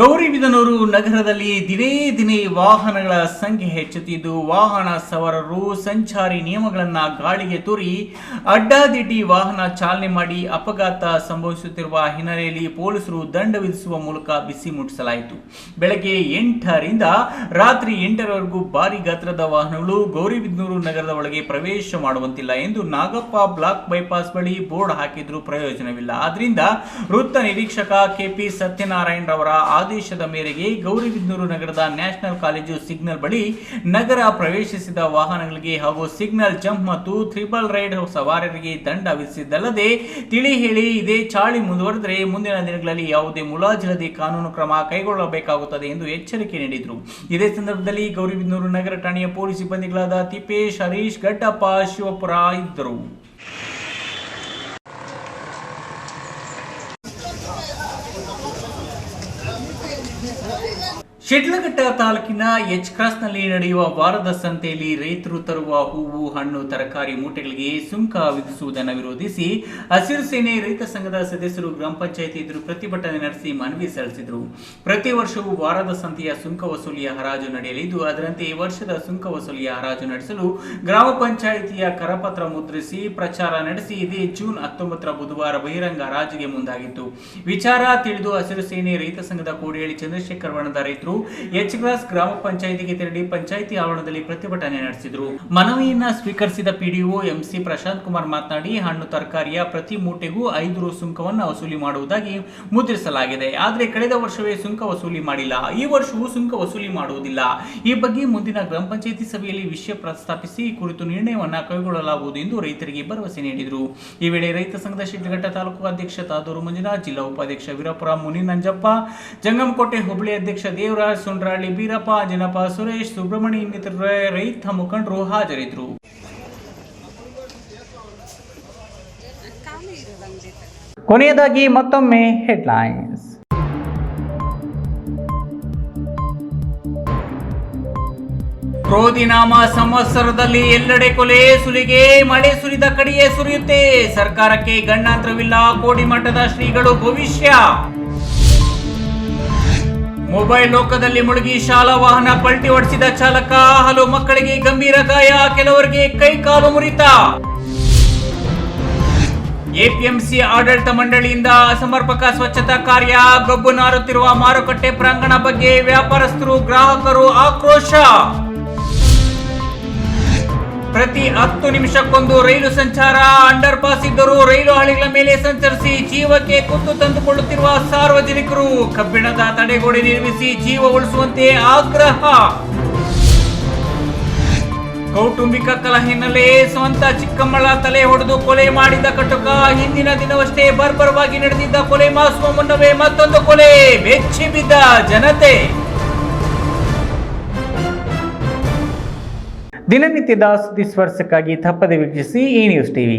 ಗೌರಿಬಿದನೂರು ನಗರದಲ್ಲಿ ದಿನೇ ದಿನೇ ವಾಹನಗಳ ಸಂಖ್ಯೆ ಹೆಚ್ಚುತ್ತಿದ್ದು, ವಾಹನ ಸವಾರರು ಸಂಚಾರಿ ನಿಯಮಗಳನ್ನು ಗಾಳಿಗೆ ತೂರಿ ಅಡ್ಡಾದಿಡ್ಡಿ ವಾಹನ ಚಾಲನೆ ಮಾಡಿ ಅಪಘಾತ ಸಂಭವಿಸುತ್ತಿರುವ ಹಿನ್ನೆಲೆಯಲ್ಲಿ ಪೊಲೀಸರು ದಂಡ ವಿಧಿಸುವ ಮೂಲಕ ಬಿಸಿ ಮುಟ್ಟಿಸಲಾಯಿತು. ಬೆಳಗ್ಗೆ ಎಂಟರಿಂದ ರಾತ್ರಿ ಎಂಟರವರೆಗೂ ಭಾರಿ ಗಾತ್ರದ ವಾಹನಗಳು ಗೌರಿಬಿದನೂರು ನಗರದ ಒಳಗೆ ಪ್ರವೇಶ ಮಾಡುವಂತಿಲ್ಲ ಎಂದು ನಾಗಪ್ಪ ಬ್ಲಾಕ್ ಬೈಪಾಸ್ ಬಳಿ ಬೋರ್ಡ್ ಹಾಕಿದ್ರೂ ಪ್ರಯೋಜನವಿಲ್ಲ. ಆದ್ರಿಂದ ವೃತ್ತ ನಿರೀಕ್ಷಕ ಕೆಪಿ ಸತ್ಯನಾರಾಯಣ ರವರ ಆದೇಶದ ಮೇರೆಗೆ ಗೌರಿಬಿದನೂರು ನಗರದ ನ್ಯಾಷನಲ್ ಕಾಲೇಜು ಸಿಗ್ನಲ್ ಬಳಿ ನಗರ ಪ್ರವೇಶಿಸಿದ ವಾಹನಗಳಿಗೆ ಹಾಗೂ ಸಿಗ್ನಲ್ ಜಂಪ್ ಮತ್ತು ತ್ರಿಬಲ್ ರೈಡ್ ಸವಾರರಿಗೆ ದಂಡ ವಿಧಿಸಿದ್ದಲ್ಲದೆ ತಿಳಿ ಹೇಳಿ ಇದೇ ಚಾಳಿ ಮುಂದುವರೆದರೆ ಮುಂದಿನ ದಿನಗಳಲ್ಲಿ ಯಾವುದೇ ಮುಲಾಜಿಲ್ಲದೆ ಕಾನೂನು ಕ್ರಮ ಕೈಗೊಳ್ಳಬೇಕಾಗುತ್ತದೆ ಎಂದು ಎಚ್ಚರಿಕೆ ನೀಡಿದರು. ಇದೇ ಸಂದರ್ಭದಲ್ಲಿ ಗೌರಿಬಿದನೂರು ನಗರ ಠಾಣೆಯ ಪೊಲೀಸ್ ಸಿಬ್ಬಂದಿಗಳಾದ ತಿಪ್ಪೇಶ್, ಹರೀಶ್ ಗಡ್ಡಪ್ಪ ಶಿವಪುರ ಇದ್ದರು. ಶಿಡ್ಲಘಟ್ಟ ತಾಲೂಕಿನ ಎಚ್ ಕ್ರಾಸ್ನಲ್ಲಿ ನಡೆಯುವ ವಾರದ ಸಂತೆಯಲ್ಲಿ ರೈತರು ತರುವ ಹೂವು, ಹಣ್ಣು, ತರಕಾರಿ, ಮೂಟೆಗಳಿಗೆ ಸುಂಕ ವಿಧಿಸುವುದನ್ನು ವಿರೋಧಿಸಿ ಹಸಿರು ಸೇನೆ ರೈತ ಸಂಘದ ಸದಸ್ಯರು ಗ್ರಾಮ ಪಂಚಾಯಿತಿ ಎದುರು ಪ್ರತಿಭಟನೆ ನಡೆಸಿ ಮನವಿ ಸಲ್ಲಿಸಿದರು. ಪ್ರತಿ ವರ್ಷವೂ ವಾರದ ಸಂತೆಯ ಸುಂಕ ವಸೂಲಿಯ ಹರಾಜು ನಡೆಯಲಿದ್ದು ಅದರಂತೆ ಈ ವರ್ಷದ ಸುಂಕ ವಸೂಲಿಯ ಹರಾಜು ನಡೆಸಲು ಗ್ರಾಮ ಪಂಚಾಯಿತಿಯ ಕರಪತ್ರ ಮುದ್ರಿಸಿ ಪ್ರಚಾರ ನಡೆಸಿ, ಇದೇ ಜೂನ್ ಹತ್ತೊಂಬತ್ತರ ಬುಧವಾರ ಬಹಿರಂಗ ಹರಾಜಿಗೆ ಮುಂದಾಗಿತ್ತು. ವಿಚಾರ ತಿಳಿದು ಹಸಿರು ಸೇನೆ ರೈತ ಸಂಘದ ಕೋಡಿಹಳ್ಳಿ ಚಂದ್ರಶೇಖರ್ ವರ್ಣದ ರೈತರು ಎಚ್ ಗ್ರಾಸ್ ಗ್ರಾಮ ಪಂಚಾಯಿತಿಗೆ ತೆರಳಿ ಪಂಚಾಯಿತಿ ಆವರಣದಲ್ಲಿ ಪ್ರತಿಭಟನೆ ನಡೆಸಿದರು. ಮನವಿಯನ್ನ ಸ್ವೀಕರಿಸಿದ ಪಿಡಿಒ ಎಂಸಿ ಪ್ರಶಾಂತ್ ಕುಮಾರ್ ಮಾತನಾಡಿ, ಹಣ್ಣು ತರಕಾರಿಯ ಪ್ರತಿ ಮೂಟೆಗೂ ಐದು ರು ಸುಂಕವನ್ನು ವಸೂಲಿ ಮಾಡುವುದಾಗಿ ಮುದ್ರಿಸಲಾಗಿದೆ. ಆದರೆ ಕಳೆದ ವರ್ಷವೇ ಸುಂಕ ವಸೂಲಿ ಮಾಡಿಲ್ಲ. ಈ ವರ್ಷವೂ ಸುಂಕ ವಸೂಲಿ ಮಾಡುವುದಿಲ್ಲ. ಈ ಬಗ್ಗೆ ಮುಂದಿನ ಗ್ರಾಮ ಪಂಚಾಯಿತಿ ಸಭೆಯಲ್ಲಿ ವಿಷಯ ಪ್ರಸ್ತಾಪಿಸಿ ಈ ಕುರಿತು ನಿರ್ಣಯವನ್ನು ಕೈಗೊಳ್ಳಲಾಗುವುದು ಎಂದು ರೈತರಿಗೆ ಭರವಸೆ ನೀಡಿದರು. ಈ ವೇಳೆ ರೈತ ಸಂಘದ ಶಿಡ್ಲಘಟ್ಟ ತಾಲೂಕು ಅಧ್ಯಕ್ಷ ತಾದೂರು ಮಂಜುನಾಥ್, ಜಿಲ್ಲಾ ಉಪಾಧ್ಯಕ್ಷ ವೀರಪುರ ಮುನಿ ನಂಜಪ್ಪ ಜಂಗಮಕೋಟೆ ಹುಬ್ಬಳ್ಳಿ ಅಧ್ಯಕ್ಷ ದೇವರಾಜ್ ಸುಂಡ್ರಾಳಿ ಬೀರಪ್ಪ ಜನಪ ಸುರೇಶ್, ಸುಬ್ರಹ್ಮಣ್ಯ ಇನ್ನಿತರ ರೈತ ಮುಖಂಡರು ಹಾಜರಿದ್ದರು. ಕೊನೆಯದಾಗಿ ಮತ್ತೊಮ್ಮೆ ಹೆಡ್ಲೈನ್ಸ್. ಕ್ರೋಧಿನಾಮ ಸಂವತ್ಸರದಲ್ಲಿ ಎಲ್ಲೆಡೆ ಕೊಲೆ ಸುಲಿಗೆ, ಮಳೆ ಸುರಿದ ಕಡೆಯೇ ಸುರಿಯುತ್ತೆ. ಸರ್ಕಾರಕ್ಕೆ ಗಣ್ಣಾಂತರವಿಲ್ಲ ಕೋಡಿ ಮಟ್ಟದ ಶ್ರೀಗಳು ಭವಿಷ್ಯ. ಮೊಬೈಲ್ ಲೋಕದಲ್ಲಿ ಮುಳುಗಿ ಶಾಲಾ ವಾಹನ ಪಲ್ಟಿ ಹೊಡೆಸಿದ ಚಾಲಕ, ಹಲವು ಮಕ್ಕಳಿಗೆ ಗಂಭೀರ ಗಾಯ, ಕೆಲವರಿಗೆ ಕೈ ಕಾಲು ಮುರಿತ. ಎಪಿಎಂಸಿ ಆಡಳಿತ ಮಂಡಳಿಯಿಂದ ಅಸಮರ್ಪಕ ಸ್ವಚ್ಛತಾ ಕಾರ್ಯ, ಗಬ್ಬು ನಾರುತ್ತಿರುವ ಮಾರುಕಟ್ಟೆ ಪ್ರಾಂಗಣ ಬಗ್ಗೆ ವ್ಯಾಪಾರಸ್ಥರು, ಗ್ರಾಹಕರು ಆಕ್ರೋಶ. ಪ್ರತಿ ಹತ್ತು ನಿಮಿಷಕ್ಕೊಂದು ರೈಲು ಸಂಚಾರ ಅಂಡರ್ ಪಾಸ್ ಇದ್ದರೂ ರೈಲು ಹಳಿಗಳ ಮೇಲೆ ಸಂಚರಿಸಿ ಜೀವಕ್ಕೆ ಕುತ್ತು ತಂದುಕೊಳ್ಳುತ್ತಿರುವ ಸಾರ್ವಜನಿಕರು ಕಬ್ಬಿಣದ ತಡೆಗೋಡೆ ನಿರ್ಮಿಸಿ ಜೀವ ಉಳಿಸುವಂತೆ ಆಗ್ರಹ. ಕೌಟುಂಬಿಕ ಕಲಹ ಸ್ವಂತ ಚಿಕ್ಕಮ್ಮಳ ತಲೆ ಹೊಡೆದು ಕೊಲೆ ಮಾಡಿದ ಕಟುಕ ಹಿಂದಿನ ದಿನವಷ್ಟೇ ಬರ್ಬರವಾಗಿ ನಡೆದಿದ್ದ ಕೊಲೆ ಮಾಸುವ ಮುನ್ನವೇ ಮತ್ತೊಂದು ಕೊಲೆ ಬೆಚ್ಚಿ ಬಿದ್ದ ಜನತೆ. ದಿನನಿತ್ಯದ ಸುದ್ದಿ ಸ್ಪರ್ಶಕ್ಕಾಗಿ ತಪ್ಪದೆ ವೀಕ್ಷಿಸಿ ಈ ನ್ಯೂಸ್ ಟಿವಿ.